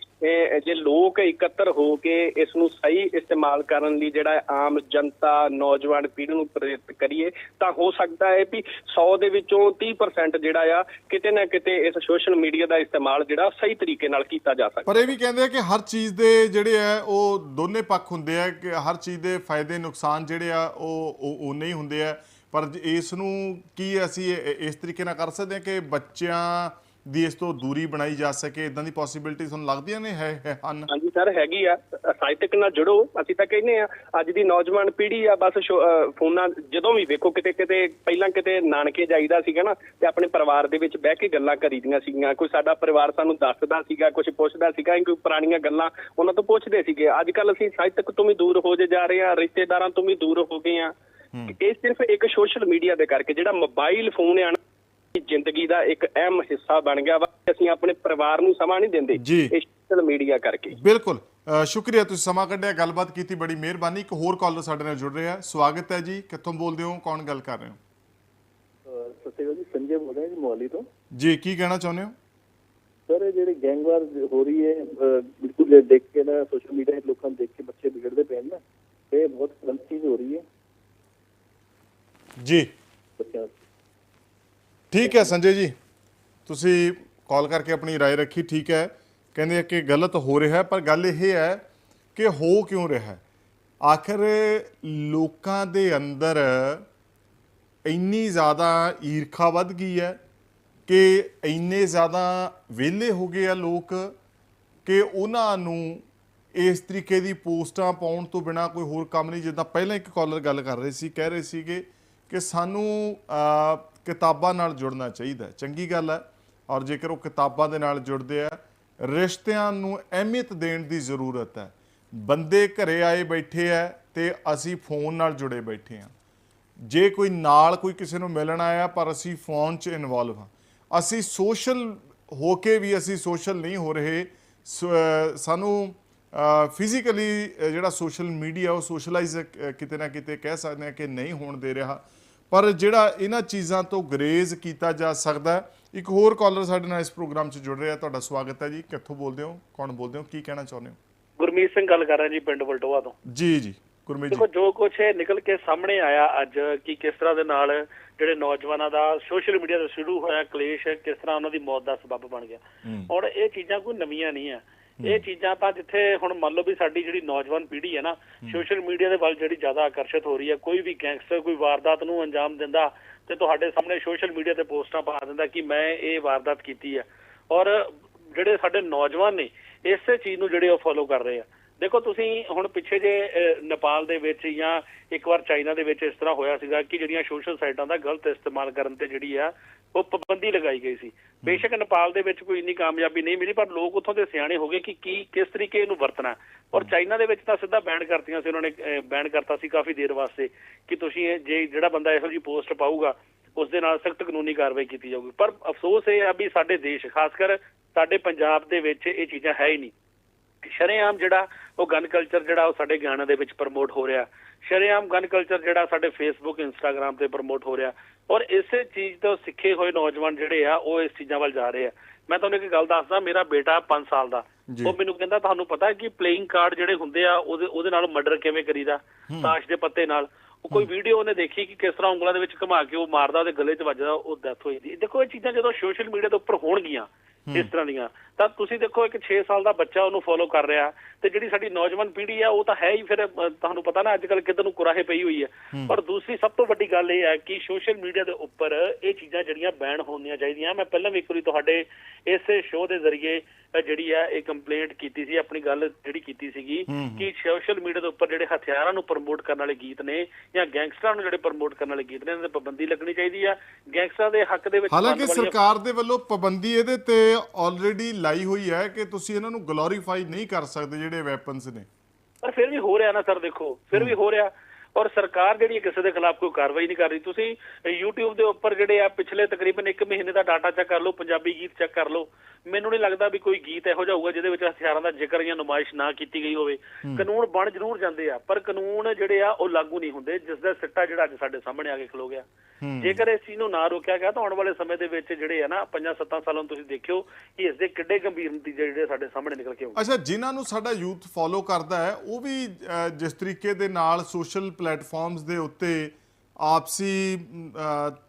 ਜੇ ਲੋਕ ਇਕੱਤਰ ਹੋ ਕੇ ਇਸ ਨੂੰ ਸਹੀ ਇਸਤੇਮਾਲ ਕਰਨ ਲਈ ਜਿਹੜਾ ਆਮ ਜਨਤਾ, ਨੌਜਵਾਨ ਪੀੜ੍ਹੀ ਨੂੰ ਪ੍ਰੇਰਿਤ ਕਰੀਏ, ਤਾਂ ਹੋ ਸਕਦਾ ਹੈ ਵੀ 100 ਦੇ ਵਿੱਚੋਂ 30% ਜਿਹੜਾ ਆ, ਕਿਤੇ ਨਾ ਕਿਤੇ ਇਸ ਸੋਸ਼ਲ ਮੀਡੀਆ ਦਾ ਇਸਤੇਮਾਲ ਜਿਹੜਾ ਸਹੀ ਤਰੀਕੇ ਨਾਲ ਕੀਤਾ ਜਾ ਸਕਦਾ। ਪਰ ਇਹ ਵੀ ਕਹਿੰਦੇ ਆ ਕਿ ਹਰ ਚੀਜ਼ ਦੇ ਜਿਹੜੇ ਆ, ਉਹ ਦੋਨੇ ਪੱਖ ਹੁੰਦੇ ਆ ਕਿ ਹਰ ਚੀਜ਼ ਦੇ ਫਾਇਦੇ, ਨੁਕਸਾਨ ਜਿਹੜੇ ਆ, ਉਹ ਉਹ ਉਨੇ ਹੁੰਦੇ ਆ। ਪਰ ਇਸ ਨੂੰ ਕੀ ਅਸੀਂ ਇਸ ਤਰੀਕੇ ਨਾਲ ਕਰ ਸਕਦੇ ਆ ਕਿ ਬੱਚਿਆਂ ਦੀ ਇਸ ਤੋਂ ਦੂਰੀ ਬਣਾਈ ਜਾ ਸਕੇ? ਇਦਾਂ ਦੀ ਪੋਸਿਬਿਲਿਟੀ ਤੁਹਾਨੂੰ ਲੱਗਦੀਆਂ ਨੇ? ਹੈ ਹਨ? ਹਾਂਜੀ ਸਰ, ਹੈਗੀ ਆ। ਸਾਹਿਤਕ ਨਾਲ ਜੁੜੋ। ਅਸੀਂ ਤਾਂ ਕਹਿੰਦੇ ਆ ਅੱਜ ਦੀ ਨੌਜਵਾਨ ਪੀੜ੍ਹੀ ਆ, ਬਸ ਫੋਨਾਂ ਜਦੋਂ ਵੀ ਵੇਖੋ, ਕਿਤੇ ਕਿਤੇ, ਪਹਿਲਾਂ ਕਿਤੇ ਨਾਨਕੇ ਜਾਈਦਾ ਸੀਗਾ ਨਾ, ਤੇ ਆਪਣੇ ਪਰਿਵਾਰ ਦੇ ਵਿੱਚ ਬਹਿ ਕੇ ਗੱਲਾਂ ਕਰੀਦੀਆਂ ਸੀਗੀਆਂ। ਕੋਈ ਸਾਡਾ ਪਰਿਵਾਰ ਸਾਨੂੰ ਦੱਸਦਾ ਸੀਗਾ ਕੁਝ ਪੁੱਛਦਾ ਸੀਗਾ, ਕੋਈ ਪੁਰਾਣੀਆਂ ਗੱਲਾਂ ਉਹਨਾਂ ਤੋਂ ਪੁੱਛਦੇ ਸੀਗੇ। ਅੱਜ ਕੱਲ ਅਸੀਂ ਸਾਹਿਤਕ ਤੋਂ ਵੀ ਦੂਰ ਹੋ ਜਾ ਰਹੇ ਆ ਰਿਸ਼ਤੇਦਾਰਾਂ ਤੋਂ ਵੀ ਦੂਰ ਹੋ ਗਏ ਆ ਇਹ ਸਿਰਫ ਇੱਕ ਸੋਸ਼ਲ ਮੀਡੀਆ ਦੇ ਕਰਕੇ ਜਿਹੜਾ ਮੋਬਾਈਲ ਫੋਨ ਆ ਨਾ ਇਹ ਜ਼ਿੰਦਗੀ ਦਾ ਇੱਕ ਅਹਿਮ ਹਿੱਸਾ ਬਣ ਗਿਆ ਵਾ ਅਸੀਂ ਆਪਣੇ ਪਰਿਵਾਰ ਨੂੰ ਸਮਾਂ ਨਹੀਂ ਦਿੰਦੇ। ਇਹ ਸੋਸ਼ਲ ਮੀਡੀਆ ਕਰਕੇ। ਬਿਲਕੁਲ। ਸ਼ੁਕਰੀਆ ਤੁਸੀਂ ਸਮਾਂ ਕੱਢਿਆ ਗੱਲਬਾਤ ਕੀਤੀ ਬੜੀ ਮਿਹਰਬਾਨੀ। ਇੱਕ ਹੋਰ ਕਾਲਰ ਸਾਡੇ ਨਾਲ ਜੁੜ ਰਿਹਾ। ਸਵਾਗਤ ਹੈ ਜੀ। ਕਿੱਥੋਂ ਬੋਲਦੇ ਹੋ? ਕੌਣ ਗੱਲ ਕਰ ਰਹੇ ਹੋ? ਸਤਿ ਸ਼੍ਰੀ ਅਕਾਲ ਜੀ। ਸੰਜੇ ਬੋਲ ਰਿਹਾ ਜੀ ਮੋਹਾਲੀ ਤੋਂ। ਜੀ ਕੀ ਕਹਿਣਾ ਚਾਹੁੰਦੇ ਹੋ? ਸਰ ਇਹ ਜਿਹੜੀ ਗੈਂਗਵਾਰ ਹੋ ਰਹੀ ਹੈ ਬਿਲਕੁਲ ਦੇਖ ਕੇ ਨਾ ਸੋਸ਼ਲ ਮੀਡੀਆ ਤੇ ਲੋਕਾਂ ਨੂੰ ਦੇਖ ਕੇ ਬੱਚੇ ਵਿਗੜਦੇ ਪਏ ਨੇ ਨਾ ਇਹ ਬਹੁਤ ਗਲਤ ਚੀਜ਼ ਹੋ ਰਹੀ ਹੈ ਜੀ ਬੱਚਿਆਂ ਵਾਸਤੇ ਠੀਕ ਹੈ ਸੰਜੇ ਜੀ ਤੁਸੀਂ ਕਾਲ ਕਰਕੇ ਆਪਣੀ رائے ਰੱਖੀ ਠੀਕ ਹੈ ਕਹਿੰਦੇ ਆ ਕਿ ਗਲਤ ਹੋ ਰਿਹਾ ਹੈ ਪਰ ਗੱਲ ਇਹ ਹੈ ਕਿ ਹੋ ਕਿਉਂ ਰਿਹਾ ਹੈ ਆਖਰ ਲੋਕਾਂ ਦੇ ਅੰਦਰ ਇੰਨੀ ਜ਼ਿਆਦਾ ਈਰਖਾ ਵੱਧ ਗਈ ਹੈ ਕਿ ਇੰਨੇ ਜ਼ਿਆਦਾ ਵਿਹਲੇ ਹੋ ਗਏ ਆ ਲੋਕ ਕਿ ਉਹਨਾਂ ਨੂੰ ਇਸ ਤਰੀਕੇ ਦੀ ਪੋਸਟਾਂ ਪਾਉਣ ਤੋਂ ਬਿਨਾ ਕੋਈ ਹੋਰ ਕੰਮ ਨਹੀਂ ਜਿੱਦਾਂ ਪਹਿਲਾਂ ਇੱਕ ਕਾਲਰ ਗੱਲ ਕਰ ਰਹੇ ਸੀ ਕਹਿ ਰਹੇ ਸੀਗੇ ਕਿ ਸਾਨੂੰ ਕਿਤਾਬਾਂ ਨਾਲ ਜੁੜਨਾ ਚਾਹੀਦਾ ਚੰਗੀ ਗੱਲ ਹੈ। ਔਰ ਜੇਕਰ ਉਹ ਕਿਤਾਬਾਂ ਦੇ ਨਾਲ ਜੁੜਦੇ ਆ, ਰਿਸ਼ਤਿਆਂ ਨੂੰ ਅਹਿਮੀਅਤ ਦੇਣ ਦੀ ਜ਼ਰੂਰਤ ਹੈ। ਬੰਦੇ ਘਰੇ ਆਏ ਬੈਠੇ ਆ ਤੇ ਅਸੀਂ ਫੋਨ ਨਾਲ ਜੁੜੇ ਬੈਠੇ ਆ। ਜੇ ਕੋਈ ਨਾਲ ਕੋਈ ਕਿਸੇ ਨੂੰ ਮਿਲਣ ਆਇਆ, ਪਰ ਅਸੀਂ ਫੋਨ 'ਚ ਇਨਵੋਲਵ ਹਾਂ। ਅਸੀਂ ਸੋਸ਼ਲ ਹੋ ਕੇ ਵੀ ਅਸੀਂ ਸੋਸ਼ਲ ਨਹੀਂ ਹੋ ਰਹੇ। ਸ- ਸਾਨੂੰ ਫਿਜ਼ੀਕਲੀ ਜਿਹੜਾ ਸੋਸ਼ਲ ਮੀਡੀਆ ਉਹ ਸੋਸ਼ਲਾਈਜ਼ ਕਿਤੇ ਨਾ ਕਿਤੇ ਕਹਿ ਸਕਦੇ ਹਾਂ ਕਿ ਨਹੀਂ ਹੋਣ ਦੇ ਰਿਹਾ। ਪਰ ਜਿਹੜਾ ਇਹਨਾਂ ਚੀਜ਼ਾਂ ਤੋਂ ਗਰੇਜ਼ ਕੀਤਾ ਜਾ ਸਕਦਾ। ਇੱਕ ਹੋਰ ਕਾਲਰ ਸਾਡੇ ਨਾਲ ਇਸ ਪ੍ਰੋਗਰਾਮ 'ਚ ਜੁੜ ਰਿਹਾ ਤੁਹਾਡਾ ਸਵਾਗਤ ਹੈ ਜੀ। ਕਿੱਥੋਂ ਬੋਲਦੇ ਹੋ? ਕੌਣ ਬੋਲਦੇ ਹੋ? ਕੀ ਕਹਿਣਾ ਚਾਹੁੰਦੇ ਹੋ? ਗੁਰਮੀਤ ਸਿੰਘ ਗੱਲ ਕਰ ਰਿਹਾ ਜੀ ਪਿੰਡ ਬਲਟੋਆ ਤੋਂ। ਜੀ ਜੀ। ਗੁਰਮੀਤ ਦੇਖੋ ਜੀ। ਜੋ ਕੁਝ ਇਹ ਨਿਕਲ ਕੇ ਸਾਹਮਣੇ ਆਇਆ ਅੱਜ ਕਿ ਕਿਸ ਤਰ੍ਹਾਂ ਦੇ ਨਾਲ ਜਿਹੜੇ ਨੌਜਵਾਨਾਂ ਦਾ ਸੋਸ਼ਲ ਮੀਡੀਆ ਤੋਂ ਸ਼ੁਰੂ ਹੋਇਆ ਕਲੇਸ਼ ਕਿਸ ਤਰ੍ਹਾਂ ਉਹਨਾਂ ਦੀ ਮੌਤ ਦਾ ਸਬਬ ਬਣ ਗਿਆ। ਹੁਣ ਇਹ ਚੀਜ਼ਾਂ ਕੋਈ ਨਵੀਆਂ ਨਹੀਂ ਆ। ਇਹ ਚੀਜ਼ਾਂ ਤਾਂ ਜਿੱਥੇ ਹੁਣ ਮੰਨ ਲਓ ਵੀ ਸਾਡੀ ਜਿਹੜੀ ਨੌਜਵਾਨ ਪੀੜ੍ਹੀ ਹੈ ਨਾ ਸੋਸ਼ਲ ਮੀਡੀਆ ਦੇ ਵੱਲ ਜਿਹੜੀ ਜ਼ਿਆਦਾ ਆਕਰਸ਼ਿਤ ਹੋ ਰਹੀ ਹੈ ਕੋਈ ਵੀ ਗੈਂਗਸਟਰ ਕੋਈ ਵਾਰਦਾਤ ਨੂੰ ਅੰਜਾਮ ਦਿੰਦਾ ਤੇ ਤੁਹਾਡੇ ਸਾਹਮਣੇ ਸੋਸ਼ਲ ਮੀਡੀਆ ਤੇ ਪੋਸਟਾਂ ਪਾ ਦਿੰਦਾ ਕਿ ਮੈਂ ਇਹ ਵਾਰਦਾਤ ਕੀਤੀ ਹੈ। ਔਰ ਜਿਹੜੇ ਸਾਡੇ ਨੌਜਵਾਨ ਨੇ ਇਸੇ ਚੀਜ਼ ਨੂੰ ਜਿਹੜੇ ਉਹ ਫੋਲੋ ਕਰ ਰਹੇ ਆ। ਦੇਖੋ ਤੁਸੀਂ ਹੁਣ ਪਿੱਛੇ ਜੇ ਨੇਪਾਲ ਦੇ ਵਿੱਚ ਜਾਂ ਇੱਕ ਵਾਰ ਚਾਈਨਾ ਦੇ ਵਿੱਚ ਇਸ ਤਰ੍ਹਾਂ ਹੋਇਆ ਸੀਗਾ ਕਿ ਜਿਹੜੀਆਂ ਸੋਸ਼ਲ ਸਾਈਟਾਂ ਦਾ ਗਲਤ ਇਸਤੇਮਾਲ ਕਰਨ ਤੇ ਜਿਹੜੀ ਆ ਉਹ ਪਾਬੰਦੀ ਲਗਾਈ ਗਈ ਸੀ। ਬੇਸ਼ੱਕ ਨੇਪਾਲ ਦੇ ਵਿੱਚ ਕੋਈ ਇੰਨੀ ਕਾਮਯਾਬੀ ਨਹੀਂ ਮਿਲੀ ਪਰ ਲੋਕ ਉੱਥੋਂ ਦੇ ਸਿਆਣੇ ਹੋ ਗਏ ਕਿ ਕੀ ਕਿਸ ਤਰੀਕੇ ਇਹਨੂੰ ਵਰਤਣਾ। ਔਰ ਚਾਈਨਾ ਦੇ ਵਿੱਚ ਤਾਂ ਸਿੱਧਾ ਬੈਨ ਕਰਤੀਆਂ ਸੀ ਉਹਨਾਂ ਨੇ ਬੈਨ ਕਰਤਾ ਸੀ ਕਾਫੀ ਦੇਰ ਵਾਸਤੇ ਕਿ ਤੁਸੀਂ ਜੇ ਜਿਹੜਾ ਬੰਦਾ ਇਹੋ ਜਿਹੀ ਪੋਸਟ ਪਾਊਗਾ ਉਸ ਦੇ ਨਾਲ ਸਖਤ ਕਾਨੂੰਨੀ ਕਾਰਵਾਈ ਕੀਤੀ ਜਾਊਗੀ। ਪਰ ਅਫਸੋਸ ਇਹ ਆ ਵੀ ਸਾਡੇ ਦੇਸ਼ ਖਾਸ ਕਰ ਸਾਡੇ ਪੰਜਾਬ ਦੇ ਵਿੱਚ ਇਹ ਚੀਜ਼ਾਂ ਹੈ ਹੀ ਨਹੀਂ। ਸ਼ਰੇਆਮ ਜਿਹੜਾ ਉਹ ਗਨ ਕਲਚਰ ਜਿਹੜਾ ਉਹ ਸਾਡੇ ਗਾਣਿਆਂ ਦੇ ਵਿੱਚ ਪ੍ਰਮੋਟ ਹੋ ਰਿਹਾ। ਸ਼ਰੇਆਮ ਗਨ ਕਲਚਰ ਜਿਹੜਾ ਸਾਡੇ ਫੇਸਬੁੱਕ ਇੰਸਟਾਗ੍ਰam ਤੇ ਪ੍ਰਮੋਟ ਹੋ ਰਿਹਾ। ਔਰ ਇਸੇ ਚੀਜ਼ ਤੋਂ ਸਿੱਖੇ ਹੋਏ ਨੌਜਵਾਨ ਜਿਹੜੇ ਆ ਉਹ ਇਸ ਚੀਜ਼ਾਂ ਵੱਲ ਜਾ ਰਹੇ ਆ। ਮੈਂ ਤੁਹਾਨੂੰ ਇੱਕ ਗੱਲ ਦੱਸਦਾ ਮੇਰਾ ਬੇਟਾ 5 ਸਾਲ ਦਾ। ਉਹ ਮੈਨੂੰ ਕਹਿੰਦਾ ਤੁਹਾਨੂੰ ਪਤਾ ਹੈ ਕਿ ਪਲੇਇੰਗ ਕਾਰਡ ਜਿਹੜੇ ਹੁੰਦੇ ਆ ਉਹਦੇ ਉਹਦੇ ਨਾਲ ਮਰਡਰ ਕਿਵੇਂ ਕਰੀਦਾ? ਤਾਸ਼ ਦੇ ਪੱਤੇ ਨਾਲ। ਉਹ ਕੋਈ ਵੀਡੀਓ ਉਹਨੇ ਦੇਖੀ ਕਿ ਕਿਸ ਤਰ੍ਹਾਂ ਉਂਗਲਾਂ ਦੇ ਵਿੱਚ ਘੁਮਾ ਕੇ ਉਹ ਮਾਰਦਾ ਉਹਦੇ ਗਲੇ 'ਚ ਵੱਜਦਾ ਉਹ ਡੈਥ ਹੋ ਜਾਂਦੀ। ਦੇਖੋ ਇਹ ਚੀਜ਼ਾਂ ਜਦੋਂ ਸੋਸ਼ਲ ਮੀਡੀਆ ਦੇ ਉੱਪਰ ਹੋਣਗੀਆਂ ਇਸ ਤਰ੍ਹਾਂ ਦੀਆਂ ਤਾਂ ਤੁਸੀਂ ਦੇਖੋ ਇੱਕ 6 ਸਾਲ ਦਾ ਬੱਚਾ ਉਹਨੂੰ ਫੋਲੋ ਕਰ ਰਿਹਾ ਤੇ ਜਿਹੜੀ ਸਾਡੀ ਨੌਜਵਾਨ ਪੀੜ੍ਹੀ ਆ ਉਹ ਤਾਂ ਹੈ ਹੀ ਫਿਰ ਤੁਹਾਨੂੰ ਪਤਾ ਨਾ ਅੱਜ ਕੱਲ ਕਿੱਧਰ ਨੂੰ ਕੁਰਾਹੇ ਪਈ ਹੋਈ ਹੈ। ਪਰ ਦੂਸਰੀ ਸਭ ਤੋਂ ਵੱਡੀ ਗੱਲ ਇਹ ਹੈ ਕਿ ਸੋਸ਼ਲ ਮੀਡੀਆ ਦੇ ਉੱਪਰ ਇਹ ਚੀਜ਼ਾਂ ਜਿਹੜੀਆਂ ਬੈਨ ਹੋਣੀਆਂ ਚਾਹੀਦੀਆਂ। ਮੈਂ ਪਹਿਲਾਂ ਵੀ ਇੱਕ ਵਾਰੀ ਤੁਹਾਡੇ ਇਸੇ ਸ਼ੋਅ ਦੇ ਜ਼ਰੀਏ ਜਿਹੜੀ ਹੈ ਇਹ ਕੰਪਲੇਂਟ ਕੀਤੀ ਸੀ ਆਪਣੀ ਗੱਲ ਜਿਹੜੀ ਕੀਤੀ ਸੀਗੀ ਕਿ ਸੋਸ਼ਲ ਮੀਡੀਆ ਦੇ ਉੱਪਰ ਜਿਹੜੇ ਹਥਿਆਰਾਂ ਨੂੰ ਪ੍ਰਮੋਟ ਕਰਨ ਵਾਲੇ ਗੀਤ ਨੇ ਜਾਂ ਗੈਂਗਸਟਰਾਂ ਨੂੰ ਜਿਹੜੇ ਪ੍ਰਮੋਟ ਕਰਨ ਵਾਲੇ ਗੀਤ ਨੇ ਇਹਨਾਂ ਤੇ ਪਾਬੰਦੀ ਲੱਗਣੀ ਚਾਹੀਦੀ ਆ। ਗੈਂਗਸਟਰਾਂ ਦੇ ਹੱਕ ਦੇ ਵਿੱਚ ਹਾਲਾਂਕਿ ਸਰਕਾਰ ਦੇ ਵੱਲੋਂ ਪਾਬੰਦੀ ਇਹਦੇ ਤੇ ਆਲਰੇਡੀ ਲਾਈ ਹੋਈ ਹੈ ਕਿ ਤੁਸੀਂ ਇਹਨਾਂ ਨੂੰ ਗਲੋਰੀਫਾਈ ਨਹੀਂ ਕਰ ਸਕਦੇ ਜਿਹੜੇ ਵੈਪਨਸ ਨੇ? ਪਰ ਫਿਰ ਵੀ ਹੋ ਰਿਹਾ ਨਾ ਸਰ ਦੇਖੋ। ਫਿਰ ਵੀ ਹੋ ਰਿਹਾ। ਔਰ ਸਰਕਾਰ ਜਿਹੜੀ ਕਿਸੇ ਦੇ ਖਿਲਾਫ ਕੋਈ ਕਾਰਵਾਈ ਨਹੀਂ ਕਰ ਰਹੀ। ਤੁਸੀਂ YouTube ਦੇ ਉੱਪਰ ਜਿਹੜੇ ਆ ਪਿਛਲੇ ਤਕਰੀਬਨ 1 ਮਹੀਨੇ ਦਾ ਡਾਟਾ ਚੈੱਕ ਕਰ ਲਓ ਪੰਜਾਬੀ ਗੀਤ ਚੈੱਕ ਕਰ ਲਓ। ਮੈਨੂੰ ਨਹੀਂ ਲੱਗਦਾ ਵੀ ਕੋਈ ਗੀਤ ਇਹੋ ਜਿਹਾ ਹੋਊਗਾ ਜਿਹਦੇ ਵਿੱਚ ਹਥਿਆਰਾਂ ਦਾ ਜ਼ਿਕਰ ਜਾਂ ਨੁਮਾਇਸ਼ ਨਾ ਕੀਤੀ ਗਈ ਹੋਵੇ। ਕਾਨੂੰਨ ਬਣ ਜ਼ਰੂਰ ਜਾਂਦੇ ਆ ਪਰ ਕਾਨੂੰਨ ਜਿਹੜੇ ਆ ਉਹ ਲਾਗੂ ਨਹੀਂ ਹੁੰਦੇ। ਜਿਸ ਦਾ ਸਿੱਟਾ ਜਿਹੜਾ ਅੱਜ ਸਾਡੇ ਸਾਹਮਣੇ ਆ ਕੇ ਖਲੋ ਗਿਆ। ਜੇਕਰ ਇਸ ਚੀਜ਼ ਨੂੰ ਨਾ ਰੋਕਿਆ ਗਿਆ ਤਾਂ ਆਉਣ ਵਾਲੇ ਸਮੇਂ ਦੇ ਵਿੱਚ ਜਿਹੜੇ ਆ ਨਾ 5-7 ਸਾਲਾਂ ਨੂੰ ਤੁਸੀਂ ਦੇਖਿਓ ਕਿ ਇਸ ਦੇ ਕਿੱਡੇ ਗੰਭੀਰ ਨਤੀਜੇ ਜਿਹੜੇ ਸਾਡੇ ਸਾਹਮਣੇ ਨਿਕਲ ਕੇ ਆਉਣਗੇ। ਅੱਛਾ ਜਿਨ੍ਹਾਂ ਨੂੰ ਸਾਡਾ ਯੂਥ ਫੋਲੋ ਕਰਦਾ ਹੈ ਉਹ ਵੀ ਜਿਸ ਤਰੀਕੇ ਦੇ ਨਾਲ ਸੋਸ਼ਲ ਪਲੇਟਫਾਰਮਸ ਦੇ ਉੱਤੇ ਆਪਸੀ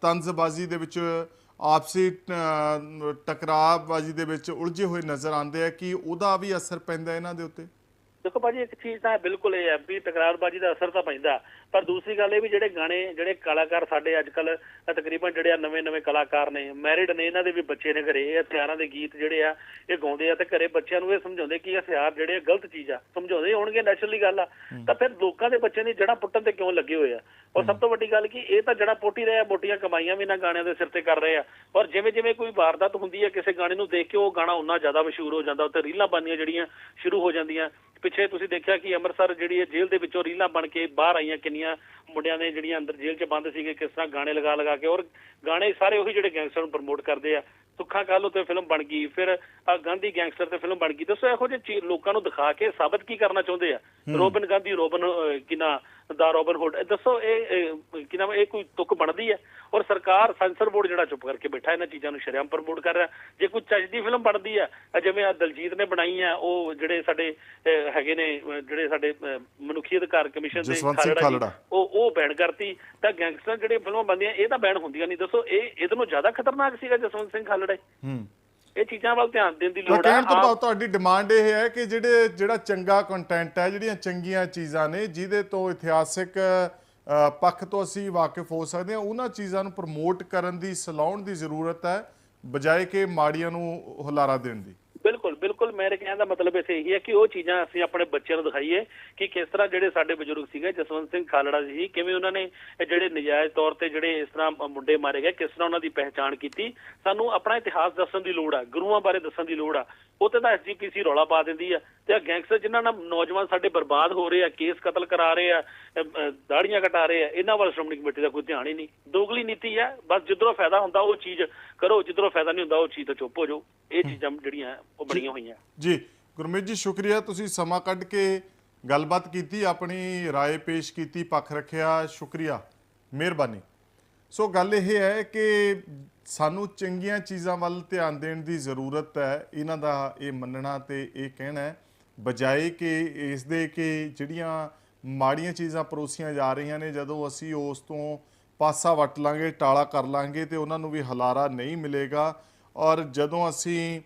ਤੰਜ਼ਬਾਜ਼ੀ ਦੇ ਵਿੱਚ ਆਪਸੀ ਅਹ, ਟਕਰਾਅਬਾਜ਼ੀ ਦੇ ਵਿੱਚ ਉਲਝੇ ਹੋਏ ਨਜ਼ਰ ਆਉਂਦੇ ਆ। ਕਿ ਉਹਦਾ ਵੀ ਅਸਰ ਪੈਂਦਾ ਇਹਨਾਂ ਦੇ ਉੱਤੇ? ਦੇਖੋ ਭਾਜੀ ਇੱਕ ਚੀਜ਼ ਤਾਂ ਬਿਲਕੁਲ ਇਹ ਹੈ ਵੀ ਤਕਰਾਰਬਾਜ਼ੀ ਦਾ ਅਸਰ ਤਾਂ ਪੈਂਦਾ। ਪਰ ਦੂਸਰੀ ਗੱਲ ਇਹ ਵੀ ਜਿਹੜੇ ਗਾਣੇ ਜਿਹੜੇ ਕਲਾਕਾਰ ਸਾਡੇ ਅੱਜ ਕੱਲ ਤਕਰੀਬਨ ਜਿਹੜੇ ਆ ਨਵੇਂ ਨਵੇਂ ਕਲਾਕਾਰ ਨੇ ਮੈਰਿਡ ਨੇ ਇਹਨਾਂ ਦੇ ਵੀ ਬੱਚੇ ਨੇ ਘਰੇ ਇਹ ਹਥਿਆਰਾਂ ਦੇ ਗੀਤ ਜਿਹੜੇ ਆ ਇਹ ਗਾਉਂਦੇ ਆ ਤੇ ਘਰੇ ਬੱਚਿਆਂ ਨੂੰ ਇਹ ਸਮਝਾਉਂਦੇ ਕਿ ਹਥਿਆਰ ਜਿਹੜੇ ਗਲਤ ਚੀਜ਼ ਆ ਸਮਝਾਉਂਦੇ ਹੋਣਗੇ ਨੈਚੁਰਲੀ ਗੱਲ ਆ। ਤਾਂ ਫਿਰ ਲੋਕਾਂ ਦੇ ਬੱਚਿਆਂ ਦੀ ਜੜ੍ਹਾਂ ਪੁੱਟਣ ਤੇ ਕਿਉਂ ਲੱਗੇ ਹੋਏ ਆ? ਔਰ ਸਭ ਤੋਂ ਵੱਡੀ ਗੱਲ ਕਿ ਇਹ ਤਾਂ ਜੜ੍ਹਾਂ ਪੁੱਟ ਹੀ ਰਹੇ ਆ ਮੋਟੀਆਂ ਕਮਾਈਆਂ ਵੀ ਇਹਨਾਂ ਗਾਣਿਆਂ ਦੇ ਸਿਰ ਤੇ ਕਰ ਰਹੇ ਆ। ਔਰ ਜਿਵੇਂ ਜਿਵੇਂ ਕੋਈ ਵਾਰਦਾਤ ਹੁੰਦੀ ਹੈ ਕਿਸੇ ਗਾਣੇ ਨੂੰ ਦੇਖ ਕੇ ਉਹ ਗਾਣਾ ਉਨਾ ਜ਼ਿਆਦਾ ਮਸ਼ਹੂਰ ਹੋ ਜਾਂਦਾ ਉੱਤੇ ਰੀਲਾਂ ਬਣਨੀਆਂ ਜਿਹੜੀਆਂ ਸ਼ੁਰੂ ਹੋ ਜਾਂਦੀਆਂ। ਪਿੱਛੇ ਤੁਸੀਂ ਦੇਖਿਆ ਕਿ ਅੰਮ੍ਰਿਤਸਰ ਜਿਹੜੀ ਹੈ ਜੇਲ੍ਹ ਦੇ ਵਿੱਚੋਂ ਰੀਲਾਂ ਬਣ ਕੇ ਬਾਹਰ ਆਈਆਂ ਕਿੰਨੀਆਂ ਮੁੰਡਿਆਂ ਨੇ ਜਿਹੜੀਆਂ ਅੰਦਰ ਜੇਲ੍ਹ 'ਚ ਬੰਦ ਸੀਗੇ ਕਿਸ ਤਰ੍ਹਾਂ ਗਾਣੇ ਲਗਾ ਲਗਾ ਕੇ ਔਰ ਗਾਣੇ ਸਾਰੇ ਉਹੀ ਜਿਹੜੇ ਗੈਂਗਸਟਰ ਨੂੰ ਪ੍ਰਮੋਟ ਕਰਦੇ ਆ। ਸੁੱਖਾ ਕਾਲੋ ਤੇ ਫਿਲਮ ਬਣ ਗਈ ਫਿਰ ਆ ਗਾਂਧੀ ਗੈਂਗਸਟਰ ਤੇ ਫਿਲਮ ਬਣ ਗਈ। ਦੱਸੋ ਇਹੋ ਜਿਹੇ ਲੋਕਾਂ ਨੂੰ ਦਿਖਾ ਕੇ ਸਾਬਤ ਕੀ ਕਰਨਾ ਚਾਹੁੰਦੇ ਆ? ਰੋਬਨ ਗਾਂਧੀ ਰੋਬਨ ਅਹ, ਕੀ ਨਾ ਦਾ ਰੋਬਨ ਹੁੱਡ ਦੱਸੋ ਇਹ ਕੀ ਨਾਮ ਇਹ ਕੋਈ ਤੁਕ ਬਣਦੀ ਹੈ? ਔਰ ਸਰਕਾਰ ਸੈਂਸਰ ਬੋਰਡ ਜਿਹੜਾ ਚੁੱਪ ਕਰਕੇ ਬੈਠਾ ਇਹਨਾਂ ਚੀਜ਼ਾਂ ਨੂੰ ਸ਼ਰੇਆਮ ਪ੍ਰਮੋਟ ਕਰ ਰਿਹਾ ਜੇ ਕੋਈ ਚੱਜ ਦੀ ਫਿਲਮ ਬਣਦੀ ਹੈ ਜਿਵੇਂ ਆ ਦਲਜੀਤ ਨੇ ਬਣਾਈ ਆ ਉਹ ਜਿਹੜੇ ਸਾਡੇ ਹੈਗੇ ਨੇ ਜਿਹੜੇ ਸਾਡੇ ਮਨੁੱਖੀ ਅਧਿਕਾਰ ਕਮਿਸ਼ਨ ਦੇ ਖਾਲੜਾ। ਉਹ ਉਹ ਬੈਨ ਕਰਤੀ। ਤਾਂ ਗੈਂਗਸਟਰ ਜਿਹੜੇ ਫਿਲਮਾਂ ਬਣਦੀਆਂ ਇਹ ਤਾਂ ਬੈਨ ਹੁੰਦੀਆਂ ਨਹੀਂ। ਦੱਸੋ ਇਹ ਇਹਦੇ ਨੂੰ ਜ਼ਿਆਦਾ ਖਤਰਨਾਕ ਸੀਗਾ ਜਸਵੰਤ ਸਿੰਘ ਖਾਲੜਾ ਹੂੰ। ਇਹ ਚੀਜ਼ਾਂ ਵੱਲ ਧਿਆਨ ਦੇਣ ਦੀ ਲੋੜ ਹੈ ਕਹਿਣ ਤੋਂ ਭਾਵ ਤੁਹਾਡੀ ਡਿਮਾਂਡ ਇਹ ਹੈ ਕਿ ਜਿਹੜੇ ਜਿਹੜਾ ਚੰਗਾ ਕੰਟੈਂਟ ਹੈ ਜਿਹੜੀਆਂ ਚੰਗੀਆਂ ਚੀਜ਼ਾਂ ਨੇ ਜਿਹਦੇ ਤੋਂ ਇਤਿਹਾਸਿਕ ਪੱਖ ਤੋਂ ਅਸੀਂ ਵਾਕਿਫ ਹੋ ਸਕਦੇ ਹਾਂ ਉਹਨਾਂ ਚੀਜ਼ਾਂ ਨੂੰ ਪ੍ਰਮੋਟ ਕਰਨ ਦੀ ਸਲਾਉਣ ਦੀ ਜ਼ਰੂਰਤ ਹੈ ਬਜਾਏ ਕਿ ਮਾੜੀਆਂ ਨੂੰ ਹੁਲਾਰਾ ਦੇਣ ਦੀ। ਬਿਲਕੁਲ। ਬਿਲਕੁਲ ਮੇਰੇ ਕਹਿਣ ਦਾ ਮਤਲਬ ਇਹੀ ਹੈ ਕਿ ਉਹ ਚੀਜ਼ਾਂ ਅਸੀਂ ਆਪਣੇ ਬੱਚਿਆਂ ਨੂੰ ਦਿਖਾਈਏ ਕਿ ਕਿਸ ਤਰ੍ਹਾਂ ਜਿਹੜੇ ਸਾਡੇ ਬਜ਼ੁਰਗ ਸੀਗੇ ਜਸਵੰਤ ਸਿੰਘ ਖਾਲੜਾ ਜੀ ਕਿਵੇਂ ਉਹਨਾਂ ਨੇ ਜਿਹੜੇ ਨਜਾਇਜ਼ ਤੌਰ ਤੇ ਜਿਹੜੇ ਇਸ ਤਰ੍ਹਾਂ ਮੁੰਡੇ ਮਾਰੇ ਗਏ ਕਿਸ ਤਰ੍ਹਾਂ ਉਹਨਾਂ ਦੀ ਪਹਿਚਾਣ ਕੀਤੀ। ਸਾਨੂੰ ਆਪਣਾ ਇਤਿਹਾਸ ਦੱਸਣ ਦੀ ਲੋੜ ਆ ਗੁਰੂਆਂ ਬਾਰੇ ਦੱਸਣ ਦੀ ਲੋੜ ਆ। ਉਹ ਤੇ ਤਾਂ ਐਸਜੀਪੀਸੀ ਰੌਲਾ ਪਾ ਦਿੰਦੀ ਆ। ਤੇ ਆ ਗੈਂਗਸਟਰ ਜਿਨ੍ਹਾਂ ਨਾਲ ਨੌਜਵਾਨ ਸਾਡੇ ਬਰਬਾਦ ਹੋ ਰਹੇ ਆ ਕੇਸ ਕਤਲ ਕਰਾ ਰਹੇ ਆ ਦਾੜੀਆਂ ਕਟਾ ਰਹੇ ਆ ਇਹਨਾਂ ਵੱਲ ਸ਼੍ਰੋਮਣੀ ਕਮੇਟੀ ਦਾ ਕੋਈ ਧਿਆਨ ਹੀ ਨਹੀਂ। ਦੋਗਲੀ ਨੀਤੀ ਆ ਬਸ ਜਿੱਧਰੋਂ ਫਾਇਦਾ ਹੁੰਦਾ ਉਹ ਚੀਜ਼ ਕਰੋ ਜਿੱਧਰੋਂ ਫਾਇਦਾ ਨਹੀਂ ਹੁੰਦਾ ਉਹ ਚੀਜ਼ ਤੋਂ ਚੁੱਪ ਹੋ ਜਾਓ। ਇਹ ਚੀਜ਼ਾਂ ਜਿਹੜੀਆਂ ਉਹ ਬਣੀਆਂ ਹੋਈਆਂ। ਜੀ ਗੁਰਮੀਤ ਜੀ ਸ਼ੁਕਰੀਆ ਤੁਸੀਂ ਸਮਾਂ ਕੱਢ ਕੇ ਗੱਲਬਾਤ ਕੀਤੀ ਆਪਣੀ رائے ਪੇਸ਼ ਕੀਤੀ ਪੱਖ ਰੱਖਿਆ ਸ਼ੁਕਰੀਆ ਮਿਹਰਬਾਨੀ ਸੋ ਗੱਲ ਇਹ ਹੈ ਕਿ ਸਾਨੂੰ ਚੰਗੀਆਂ ਚੀਜ਼ਾਂ ਵੱਲ ਧਿਆਨ ਦੇਣ ਦੀ ਜ਼ਰੂਰਤ ਹੈ ਇਹਨਾਂ ਦਾ ਇਹ ਮੰਨਣਾ ਤੇ ਇਹ ਕਹਿਣਾ ਹੈ ਬਜਾਏ ਕਿ ਇਸ ਦੇ ਕਿ ਜਿਹੜੀਆਂ ਮਾੜੀਆਂ ਚੀਜ਼ਾਂ ਪਰੋਸੀਆਂ ਜਾ ਰਹੀਆਂ ਨੇ ਜਦੋਂ ਅਸੀਂ ਉਸ ਤੋਂ ਪਾਸਾ ਵੱਟ ਲਾਂਗੇ ਟਾਲਾ ਕਰ ਲਾਂਗੇ ਤੇ ਉਹਨਾਂ ਨੂੰ ਵੀ ਹਲਾਰਾ ਨਹੀਂ ਮਿਲੇਗਾ ਔਰ ਜਦੋਂ ਅਸੀਂ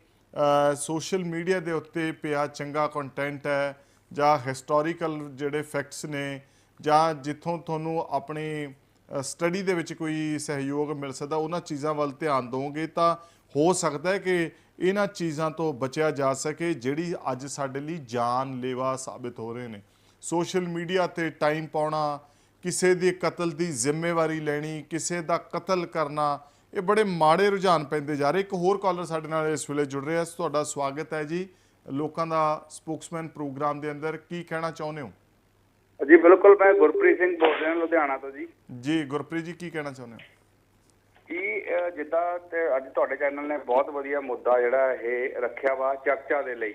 ਸੋਸ਼ਲ ਮੀਡੀਆ ਦੇ ਉੱਤੇ ਪਿਆ ਚੰਗਾ ਕੰਟੈਂਟ ਹੈ ਜਾਂ ਹਿਸਟੋਰੀਕਲ ਜਿਹੜੇ ਫੈਕਟਸ ਨੇ ਜਾਂ ਜਿੱਥੋਂ ਤੁਹਾਨੂੰ ਆਪਣੀ ਸਟੱਡੀ ਦੇ ਵਿੱਚ ਕੋਈ ਸਹਿਯੋਗ ਮਿਲ ਸਕਦਾ, ਉਹਨਾਂ ਚੀਜ਼ਾਂ ਵੱਲ ਧਿਆਨ ਦਿਓਗੇ ਤਾਂ ਹੋ ਸਕਦਾ ਹੈ ਕਿ ਇਹਨਾਂ ਚੀਜ਼ਾਂ ਤੋਂ ਬਚਿਆ ਜਾ ਸਕੇ ਜਿਹੜੀ ਅੱਜ ਸਾਡੇ ਲਈ ਜਾਨਲੇਵਾ ਸਾਬਿਤ ਹੋ ਰਹੇ ਨੇ। ਸੋਸ਼ਲ ਮੀਡੀਆ ਤੇ ਟਾਈਮ ਪਾਉਣਾ, ਕਿਸੇ ਦੇ ਕਤਲ ਦੀ ਜ਼ਿੰਮੇਵਾਰੀ ਲੈਣੀ, ਕਿਸੇ ਦਾ ਕਤਲ ਕਰਨਾ ਇਹ ਬੜੇ ਮਾੜੇ ਰੁਝਾਨ ਪੈਂਦੇ ਜਾ ਰਹੇ। ਇੱਕ ਹੋਰ ਕਾਲਰ ਸਾਡੇ ਨਾਲ ਇਸ ਵੇਲੇ ਜੁੜ ਰਿਹਾ ਹੈ। ਤੁਹਾਡਾ ਸਵਾਗਤ ਹੈ ਜੀ। ਲੋਕਾਂ ਦਾ ਸਪੋਕਸਮੈਨ ਪ੍ਰੋਗਰਾਮ ਦੇ ਅੰਦਰ ਕੀ ਕਹਿਣਾ ਚਾਹੁੰਦੇ ਹੋ? ਜੀ ਬਿਲਕੁਲ ਮੈਂ ਗੁਰਪ੍ਰੀਤ ਸਿੰਘ ਬੋਲ ਰਿਹਾ ਲੁਧਿਆਣਾ ਤੋਂ ਜੀ। ਜੀ ਗੁਰਪ੍ਰੀਤ ਜੀ ਕੀ ਕਹਿਣਾ ਚਾਹੁੰਦੇ ਹੋ? ਅਹ, ਜਿੱਦਾਂ ਤੇ ਅੱਜ ਤੁਹਾਡੇ ਚੈਨਲ ਨੇ ਬਹੁਤ ਵਧੀਆ ਮੁੱਦਾ ਜਿਹੜਾ ਇਹ ਰੱਖਿਆ ਵਾ ਚਰਚਾ ਦੇ ਲਈ।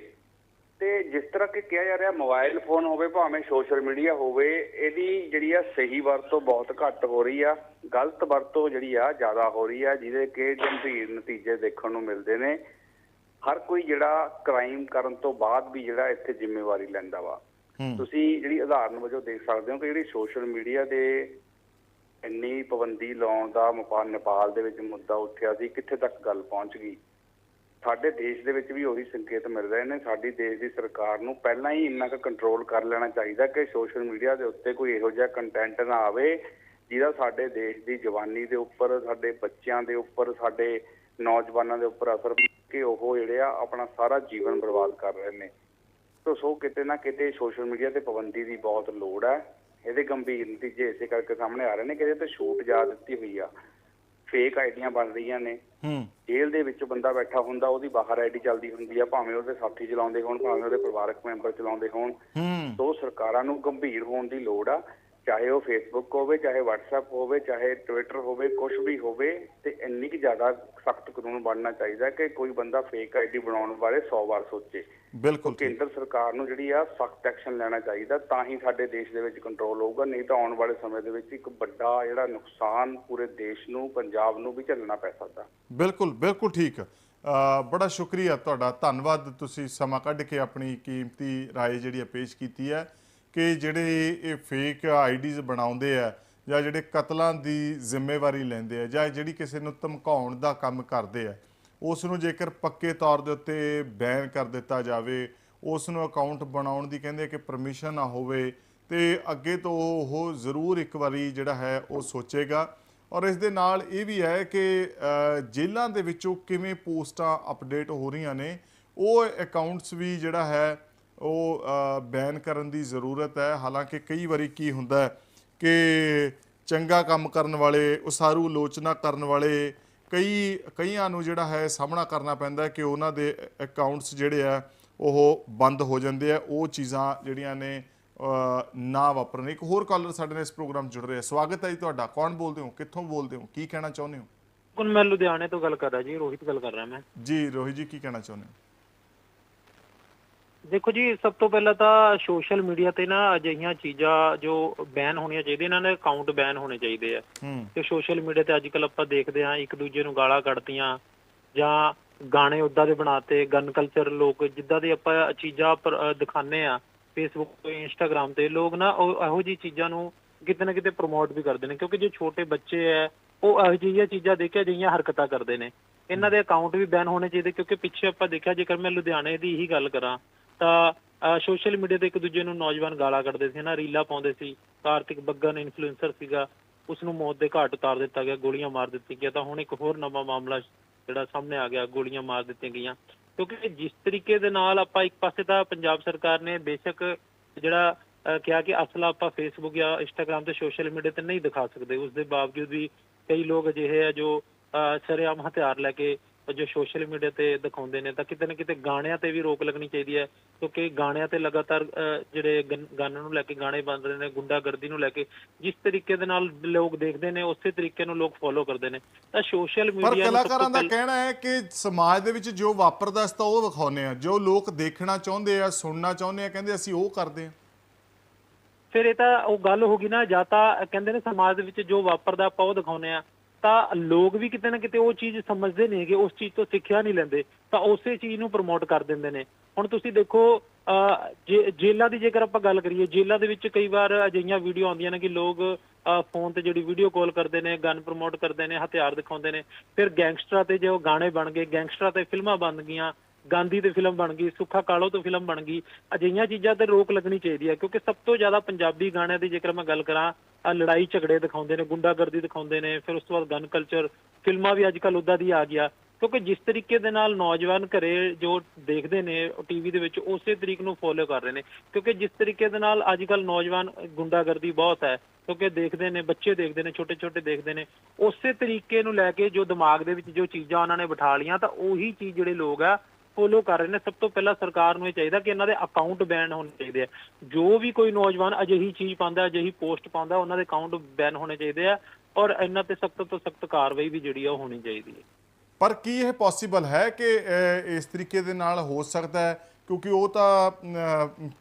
ਤੇ ਜਿਸ ਤਰ੍ਹਾਂ ਕਿ ਕਿਹਾ ਜਾ ਰਿਹਾ ਮੋਬਾਈਲ ਫੋਨ ਹੋਵੇ ਭਾਵੇਂ ਸੋਸ਼ਲ ਮੀਡੀਆ ਹੋਵੇ ਇਹਦੀ ਜਿਹੜੀ ਆ ਸਹੀ ਵਰਤੋਂ ਬਹੁਤ ਘੱਟ ਹੋ ਰਹੀ ਆ। ਗਲਤ ਵਰਤੋਂ ਜਿਹੜੀ ਆ ਜ਼ਿਆਦਾ ਹੋ ਰਹੀ ਆ ਜਿਹਦੇ ਕਿ ਗੰਭੀਰ ਨਤੀਜੇ ਦੇਖਣ ਨੂੰ ਮਿਲਦੇ ਨੇ। ਹਰ ਕੋਈ ਜਿਹੜਾ ਕ੍ਰਾਈਮ ਕਰਨ ਤੋਂ ਬਾਅਦ ਵੀ ਜਿਹੜਾ ਇੱਥੇ ਜ਼ਿੰਮੇਵਾਰੀ ਲੈਂਦਾ ਵਾ। ਤੁਸੀਂ ਜਿਹੜੀ ਉਦਾਹਰਨ ਵਜੋਂ ਦੇਖ ਸਕਦੇ ਹੋ ਕਿ ਜਿਹੜੀ ਸੋਸ਼ਲ ਮੀਡੀਆ ਦੇ ਇੰਨੀ ਪਾਬੰਦੀ ਲਾਉਣ ਦਾ ਮਪਾ- ਨੇਪਾਲ ਦੇ ਵਿੱਚ ਮੁੱਦਾ ਉੱਠਿਆ ਸੀ ਕਿੱਥੇ ਤੱਕ ਗੱਲ ਪਹੁੰਚ ਗਈ? ਸਾਡੇ ਦੇਸ਼ ਦੇ ਵਿੱਚ ਵੀ ਉਹੀ ਸੰਕੇਤ ਮਿਲ ਰਹੇ ਨੇ। ਸਾਡੀ ਦੇਸ਼ ਦੀ ਸਰਕਾਰ ਨੂੰ ਪਹਿਲਾਂ ਹੀ ਇੰਨਾ ਕੁ ਕੰਟਰੋਲ ਕਰ ਲੈਣਾ ਚਾਹੀਦਾ ਕਿ ਸੋਸ਼ਲ ਮੀਡੀਆ ਦੇ ਉੱਤੇ ਕੋਈ ਇਹੋ ਜਿਹਾ ਕੰਟੈਂਟ ਨਾ ਆਵੇ, ਜਿਹਦਾ ਸਾਡੇ ਦੇਸ਼ ਦੀ ਜਵਾਨੀ ਦੇ ਉੱਪਰ, ਸਾਡੇ ਬੱਚਿਆਂ ਦੇ ਉੱਪਰ, ਸਾਡੇ ਨੌਜਵਾਨਾਂ ਦੇ ਉੱਪਰ ਅਸਰ ਕਿ ਉਹ ਜਿਹੜੇ ਆ ਆਪਣਾ ਸਾਰਾ ਜੀਵਨ ਬਰਬਾਦ ਕਰ ਰਹੇ ਨੇ। ਤੋ ਸੋ ਕਿਤੇ ਨਾ ਕਿਤੇ ਸੋਸ਼ਲ ਮੀਡੀਆ ਤੇ ਪਾਬੰਦੀ ਦੀ ਬਹੁਤ ਲੋੜ ਹੈ। ਇਹਦੇ ਗੰਭੀਰ ਨਤੀਜੇ ਇਸੇ ਕਰਕੇ ਸਾਹਮਣੇ ਆ ਰਹੇ ਨੇ ਕਿ ਇਹਦੇ ਤੇ ਛੂਟ ਜਾ ਦਿੱਤੀ ਹੋਈ ਆ। ਫੇਕ ਆਈਡੀਆਂ ਬਣ ਰਹੀਆਂ ਨੇ। ਹੂੰ। ਜੇਲ੍ਹ ਦੇ ਵਿੱਚ ਬੰਦਾ ਬੈਠਾ ਹੁੰਦਾ ਉਹਦੀ ਬਾਹਰ ਆਈਡੀ ਚੱਲਦੀ ਹੁੰਦੀ ਆ ਭਾਵੇਂ ਉਹਦੇ ਸਾਥੀ ਚਲਾਉਂਦੇ ਹੋਣ ਭਾਵੇਂ ਉਹਦੇ ਪਰਿਵਾਰਕ ਮੈਂਬਰ ਚਲਾਉਂਦੇ ਹੋਣ। ਹੂੰ। ਤੋਂ ਸਰਕਾਰਾਂ ਨੂੰ ਗੰਭੀਰ ਹੋਣ ਦੀ ਲੋੜ ਆ ਚਾਹੇ ਉਹ ਫੇਸਬੁੱਕ ਹੋਵੇ ਚਾਹੇ WhatsApp ਹੋਵੇ ਚਾਹੇ ਟਵਿੱਟਰ ਹੋਵੇ ਕੁਝ ਵੀ ਹੋਵੇ ਤੇ ਇੰਨੀ ਕਿ ਜ਼ਿਆਦਾ ਸਖਤ ਕਾਨੂੰਨ ਬਣਨਾ ਚਾਹੀਦਾ ਕਿ ਕੋਈ ਬੰਦਾ ਫੇਕ ਆਈਡੀ ਬਣਾਉਣ ਬਾਰੇ 100 ਵਾਰ ਸੋਚੇ। ਬਿਲਕੁਲ ਠੀਕ ਕੇਂਦਰ ਸਰਕਾਰ ਨੂੰ ਜਿਹੜੀ ਆ ਸਖਤ ਐਕਸ਼ਨ ਲੈਣਾ ਚਾਹੀਦਾ ਤਾਂ ਹੀ ਸਾਡੇ ਦੇਸ਼ ਦੇ ਵਿੱਚ ਕੰਟਰੋਲ ਹੋਊਗਾ ਨਹੀਂ ਤਾਂ ਆਉਣ ਵਾਲੇ ਸਮੇਂ ਦੇ ਵਿੱਚ ਇੱਕ ਵੱਡਾ ਜਿਹੜਾ ਨੁਕਸਾਨ ਪੂਰੇ ਦੇਸ਼ ਨੂੰ ਪੰਜਾਬ ਨੂੰ ਵੀ ਝੱਲਣਾ ਪੈ ਸਕਦਾ ਬਿਲਕੁਲ ਬਿਲਕੁਲ ਠੀਕ ਅ, ਬੜਾ ਸ਼ੁਕਰੀਆ ਤੁਹਾਡਾ ਧੰਨਵਾਦ ਤੁਸੀਂ ਸਮਾਂ ਕੱਢ ਕੇ ਆਪਣੀ ਕੀਮਤੀ رائے ਜਿਹੜੀ ਹੈ ਪੇਸ਼ ਕੀਤੀ ਹੈ ਕਿ ਜਿਹੜੇ ਇਹ ਫੇਕ ਆਈਡੀਜ਼ ਬਣਾਉਂਦੇ ਆ ਜਾਂ ਜਿਹੜੇ ਕਤਲਾਂ ਦੀ ਜ਼ਿੰਮੇਵਾਰੀ ਲੈਂਦੇ ਆ ਜਾਂ ਜਿਹੜੀ ਕਿਸੇ ਨੂੰ ਧਮਕਾਉਣ ਦਾ ਕੰਮ ਕਰਦੇ ਆ ਉਸ ਨੂੰ ਜੇਕਰ ਪੱਕੇ ਤੌਰ ਦੇ ਉੱਤੇ ਬੈਨ ਕਰ ਦਿੱਤਾ ਜਾਵੇ, ਉਸ ਨੂੰ ਅਕਾਊਂਟ ਬਣਾਉਣ ਦੀ ਕਹਿੰਦੇ ਕਿ ਪਰਮਿਸ਼ਨ ਨਾ ਹੋਵੇ, ਤੇ ਅੱਗੇ ਤੋਂ ਉਹ ਜ਼ਰੂਰ ਇੱਕ ਵਾਰੀ ਜਿਹੜਾ ਹੈ ਉਹ ਸੋਚੇਗਾ। ਔਰ ਇਸ ਦੇ ਨਾਲ ਇਹ ਵੀ ਹੈ ਕਿ ਜੇਲ੍ਹਾਂ ਦੇ ਵਿੱਚੋਂ ਕਿਵੇਂ ਪੋਸਟਾਂ ਅਪਡੇਟ ਹੋ ਰਹੀਆਂ ਨੇ, ਉਹ ਅਕਾਊਂਟਸ ਵੀ ਜਿਹੜਾ ਹੈ ਉਹ ਬੈਨ ਕਰਨ ਦੀ ਜ਼ਰੂਰਤ ਹੈ। ਹਾਲਾਂਕਿ ਕਈ ਵਾਰੀ ਕੀ ਹੁੰਦਾ ਕਿ ਚੰਗਾ ਕੰਮ ਕਰਨ ਵਾਲੇ, ਉਸਾਰੂ ਲੋਚਨਾ ਕਰਨ ਵਾਲੇ ਕਈ ਕਈਆਂ ਨੂੰ ਜਿਹੜਾ ਹੈ ਸਾਹਮਣਾ ਕਰਨਾ ਪੈਂਦਾ ਹੈ ਕਿ ਉਹਨਾਂ ਦੇ ਅਕਾਊਂਟਸ ਜਿਹੜੇ ਆ ਉਹ ਬੰਦ ਹੋ ਜਾਂਦੇ ਆ। ਉਹ ਚੀਜ਼ਾਂ ਜਿਹੜੀਆਂ ਨੇ ਨਾ ਵਾਪਰਨ ਇੱਕ ਹੋਰ ਕਾਲਰ ਸਾਡੇ ਨਾਲ ਇਸ ਪ੍ਰੋਗਰਾਮ ਜੁੜ ਰਿਹਾ। ਸਵਾਗਤ ਹੈ ਜੀ ਤੁਹਾਡਾ। ਕੌਣ ਬੋਲਦੇ ਹੋ? ਕਿੱਥੋਂ ਬੋਲਦੇ ਹੋ? ਕੀ ਕਹਿਣਾ ਚਾਹੁੰਦੇ ਹੋ? ਬਿਲਕੁਲ ਮੈਂ ਲੁਧਿਆਣੇ ਤੋਂ ਗੱਲ ਕਰ ਰਿਹਾ ਜੀ। ਰੋਹਿਤ ਗੱਲ ਕਰ ਰਿਹਾ ਮੈਂ। ਜੀ ਰੋਹਿਤ ਜੀ ਕੀ ਕਹਿਣਾ ਚਾਹੁੰਦੇ ਹੋ? ਦੇਖੋ ਜੀ ਸਭ ਤੋਂ ਪਹਿਲਾਂ ਤਾਂ ਸੋਸ਼ਲ ਮੀਡੀਆ ਤੇ ਨਾ ਅਜਿਹੀਆਂ ਚੀਜ਼ਾਂ ਜੋ ਬੈਨ ਹੋਣੀਆਂ ਚਾਹੀਦੀਆਂ ਇਹਨਾਂ ਦੇ ਅਕਾਊਂਟ ਬੈਨ ਹੋਣੇ ਚਾਹੀਦੇ ਆ। ਤੇ ਸੋਸ਼ਲ ਮੀਡੀਆ ਤੇ ਅੱਜਕੱਲ ਆਪਾਂ ਦੇਖਦੇ ਹਾਂ ਇੱਕ ਦੂਜੇ ਨੂੰ ਗਾਲਾਂ ਕੱਢਦੀਆਂ ਜਾਂ ਗਾਣੇ ਉਦਾਂ ਦੇ ਬਣਾਤੇ ਗਨ ਕਲਚਰ ਲੋਕ ਜਿੱਦਾਂ ਦੇ ਆਪਾਂ ਚੀਜ਼ਾਂ ਦਿਖਾਉਂਦੇ ਆ ਫੇਸਬੁੱਕ ਤੇ ਇੰਸਟਾਗ੍ਰam ਤੇ ਲੋਕ ਨਾ ਉਹ ਇਹੋ ਜਿਹੀ ਚੀਜ਼ਾਂ ਨੂੰ ਕਿਤੇ ਨਾ ਕਿਤੇ ਪ੍ਰਮੋਟ ਵੀ ਕਰਦੇ ਨੇ ਕਿਉਂਕਿ ਜੋ ਛੋਟੇ ਬੱਚੇ ਐ ਉਹ ਇਹੋ ਜਿਹੀਆਂ ਚੀਜ਼ਾਂ ਦੇਖ ਕੇ ਅਜਿਹੀਆਂ ਹਰਕਤਾਂ ਕਰਦੇ ਨੇ। ਇਹਨਾਂ ਦੇ ਅਕਾਊਂਟ ਵੀ ਬੈਨ ਹੋਣੇ ਚਾਹੀਦੇ ਕਿਉਂਕਿ ਪਿੱਛੇ ਆਪਾਂ ਦੇਖਿਆ ਜੇਕਰ ਮੈਂ ਲੁਧਿਆਣੇ ਦੀ ਹੀ ਗੱਲ ਕਰਾਂ ਤਾਂ ਸੋਸ਼ਲ ਮੀਡੀਆ ਤੇ ਇੱਕ ਦੂਜੇ ਨੂੰ ਨੌਜਵਾਨ ਗਾਲਾਂ ਕੱਢਦੇ ਸੀ ਨਾ ਰੀਲਾਂ ਪਾਉਂਦੇ ਸੀ। ਕਾਰਤਿਕ ਬੱਗਨ ਇਨਫਲੂਐਂਸਰ ਸੀਗਾ ਉਸ ਨੂੰ ਮੌਤ ਦੇ ਘਾਟ ਉਤਾਰ ਦਿੱਤਾ ਗਿਆ ਗੋਲੀਆਂ ਮਾਰ ਦਿੱਤੀਆਂ ਗਿਆ ਤਾਂ ਹੁਣ ਇੱਕ ਹੋਰ ਨਵਾਂ ਮਾਮਲਾ ਜਿਹੜਾ ਸਾਹਮਣੇ ਆ ਗਿਆ ਗੋਲੀਆਂ ਮਾਰ ਦਿੱਤੀਆਂ ਗਈਆਂ। ਕਿਉਂਕਿ ਜਿਸ ਤਰੀਕੇ ਦੇ ਨਾਲ ਆਪਾਂ ਇੱਕ ਪਾਸੇ ਤਾਂ ਪੰਜਾਬ ਸਰਕਾਰ ਨੇ ਬੇਸ਼ੱਕ ਜਿਹੜਾ ਕਿਹਾ ਕਿ ਅਸਲਾ ਆਪਾਂ ਫੇਸਬੁੱਕ ਜਾਂ ਇੰਸਟਾਗ੍ਰam ਤੇ ਸੋਸ਼ਲ ਮੀਡੀਆ ਤੇ ਨਹੀਂ ਦਿਖਾ ਸਕਦੇ। ਉਸ ਦੇ ਬਾਵਜੂਦ ਵੀ ਕਈ ਲੋਕ ਅਜਿਹੇ ਆ ਜੋ ਅਹ, ਸ਼ਰੇਆਮ ਹਥਿਆਰ ਲੈ ਕੇ ਜੋ ਸੋਸ਼ਲ ਮੀਡੀਆ ਤੇ ਦਿਖਾਉਂਦੇ ਨੇ ਤਾਂ ਕਿਤੇ ਨਾ ਕਿਤੇ ਗਾਣਿਆਂ ਤੇ ਵੀ ਰੋਕ ਲੱਗਣੀ ਚਾਹੀਦੀ ਹੈ ਕਿਉਂਕਿ ਗਾਣਿਆਂ ਤੇ ਲਗਾਤਾਰ ਜਿਹੜੇ ਗਨ ਗਨ ਨੂੰ ਲੈ ਕੇ ਗਾਣੇ ਬਣ ਰਹੇ ਨੇ ਗੁੰਡਾਗਰਦੀ ਨੂੰ ਲੈ ਕੇ ਜਿਸ ਤਰੀਕੇ ਦੇ ਨਾਲ ਲੋਕ ਦੇਖਦੇ ਨੇ ਉਸੇ ਤਰੀਕੇ ਨੂੰ ਲੋਕ ਫੋਲੋ ਕਰਦੇ ਨੇ। ਤਾਂ ਸੋਸ਼ਲ ਪਰ ਮੀਡੀਆ ਸਭ ਕਲਾਕਾਰਾਂ ਦਾ ਕਹਿਣਾ ਹੈ ਕਿ ਸਮਾਜ ਦੇ ਵਿੱਚ ਜੋ ਵਾਪਰਦਾ ਸੀ ਤਾਂ ਉਹ ਵਿਖਾਉਂਦੇ ਆ। ਜੋ ਲੋਕ ਦੇਖਣਾ ਚਾਹੁੰਦੇ ਆ ਸੁਣਨਾ ਚਾਹੁੰਦੇ ਆ ਕਹਿੰਦੇ ਅਸੀਂ ਉਹ ਕਰਦੇ ਆ। ਫਿਰ ਇਹ ਤਾਂ ਉਹ ਗੱਲ ਹੋ ਗਈ ਨਾ ਜਾਂ ਤਾਂ ਕਹਿੰਦੇ ਨੇ ਸਮਾਜ ਦੇ ਵਿੱਚ ਜੋ ਵਾਪਰਦਾ ਆਪਾਂ ਉਹ ਦਿਖਾਉਂਦੇ ਆ। ਤਾਂ ਲੋਕ ਵੀ ਕਿਤੇ ਨਾ ਕਿਤੇ ਉਹ ਚੀਜ਼ ਸਮਝਦੇ ਨਹੀਂ ਕਿ ਉਸ ਚੀਜ਼ ਤੋਂ ਸਿੱਖਿਆ ਨਹੀਂ ਲੈਂਦੇ ਤਾਂ ਉਸੇ ਚੀਜ਼ ਨੂੰ ਪ੍ਰਮੋਟ ਕਰ ਦਿੰਦੇ ਨੇ। ਹੁਣ ਤੁਸੀਂ ਦੇਖੋ ਅਹ, ਜੇ- ਜੇਲ੍ਹਾਂ ਦੀ ਜੇਕਰ ਆਪਾਂ ਗੱਲ ਕਰੀਏ ਜੇਲਾਂ ਦੇ ਵਿੱਚ ਕਈ ਵਾਰ ਅਜਿਹੀਆਂ ਵੀਡੀਓ ਆਉਂਦੀਆਂ ਨੇ ਕਿ ਲੋਕ ਫੋਨ ਤੇ ਜਿਹੜੀ ਵੀਡੀਓ ਕਾਲ ਕਰਦੇ ਨੇ ਗਨ ਪ੍ਰਮੋਟ ਕਰਦੇ ਨੇ ਹਥਿਆਰ ਦਿਖਾਉਂਦੇ ਨੇ ਫਿਰ ਗੈਂਗਸਟਰਾਂ ਤੇ ਜੋ ਗਾਣੇ ਬਣ ਗਏ ਗੈਂਗਸਟਰਾਂ ਤੇ ਫਿਲਮਾਂ ਬਣ ਗਈਆਂ ਗਾਂਧੀ ਤੇ ਫਿਲਮ ਬਣ ਗਈ ਸੁੱਖਾ ਕਾਲੋ ਤੋਂ ਫਿਲਮ ਬਣ ਗਈ ਅਜਿਹੀਆਂ ਚੀਜ਼ਾਂ ਤੇ ਰੋਕ ਲੱਗਣੀ ਚਾਹੀਦੀ ਹੈ ਕਿਉਂਕਿ ਸਭ ਤੋਂ ਜ਼ਿਆਦਾ ਪੰਜਾਬੀ ਗਾਣਿਆਂ ਦੀ ਜੇਕਰ ਮੈਂ ਗੱਲ ਕਰਾਂ ਲੜਾਈ ਝਗੜੇ ਦਿਖਾਉਂਦੇ ਨੇ, ਗੁੰਡਾਗਰਦੀ ਦਿਖਾਉਂਦੇ ਨੇ, ਫਿਰ ਉਸ ਤੋਂ ਬਾਅਦ ਗਨ ਕਲਚਰ ਫਿਲਮਾਂ ਵੀ ਅੱਜ ਕੱਲ ਉਦਾਂ ਦੀ ਆ ਗਿਆ। ਕਿਉਂਕਿ ਜਿਸ ਤਰੀਕੇ ਦੇ ਨਾਲ ਨੌਜਵਾਨ ਘਰੇ ਜੋ ਦੇਖਦੇ ਨੇ ਟੀਵੀ ਦੇ ਵਿੱਚ, ਉਸੇ ਤਰੀਕ ਨੂੰ ਫੋਲੋ ਕਰ ਰਹੇ ਨੇ। ਕਿਉਂਕਿ ਜਿਸ ਤਰੀਕੇ ਦੇ ਨਾਲ ਅੱਜ ਕੱਲ ਨੌਜਵਾਨ ਗੁੰਡਾਗਰਦੀ ਬਹੁਤ ਹੈ, ਕਿਉਂਕਿ ਦੇਖਦੇ ਨੇ, ਬੱਚੇ ਦੇਖਦੇ ਨੇ ਛੋਟੇ ਛੋਟੇ ਦੇਖਦੇ ਨੇ, ਉਸੇ ਤਰੀਕੇ ਨੂੰ ਲੈ ਕੇ ਜੋ ਦਿਮਾਗ ਦੇ ਵਿੱਚ ਜੋ ਚੀਜ਼ਾਂ ਉਹਨਾਂ ਨੇ ਬਿਠਾ ਲੀਆਂ ਤਾਂ ਉਹੀ ਚੀਜ਼ ਜਿਹੜੇ ਲੋਕ ਆ ਫੋਲੋ ਕਰ ਰਹੇ ਨੇ ਸਭ ਤੋਂ ਪਹਿਲਾਂ ਸਰਕਾਰ ਨੂੰ ਇਹ ਚਾਹੀਦਾ ਕਿ ਇਹਨਾਂ ਦੇ ਅਕਾਊਂਟ ਬੈਨ ਹੋਣੇ ਚਾਹੀਦੇ ਆ। ਜੋ ਵੀ ਕੋਈ ਨੌਜਵਾਨ ਅਜਿਹੀ ਚੀਜ਼ ਪਾਉਂਦਾ ਅਜਿਹੀ ਪੋਸਟ ਪਾਉਂਦਾ ਉਹਨਾਂ ਦੇ ਅਕਾਊਂਟ ਬੈਨ ਹੋਣੇ ਚਾਹੀਦੇ ਆ ਔਰ ਇਹਨਾਂ ਤੇ ਸਖਤ ਤੋਂ ਸਖਤ ਕਾਰਵਾਈ ਵੀ ਜਿਹੜੀ ਆ ਉਹ ਹੋਣੀ ਚਾਹੀਦੀ ਹੈ। ਪਰ ਕੀ ਇਹ ਪੋਸੀਬਲ ਹੈ ਕਿ ਇਸ ਤਰੀਕੇ ਦੇ ਨਾਲ ਹੋ ਸਕਦਾ ਹੈ? ਕਿਉਂਕਿ ਉਹ ਤਾਂ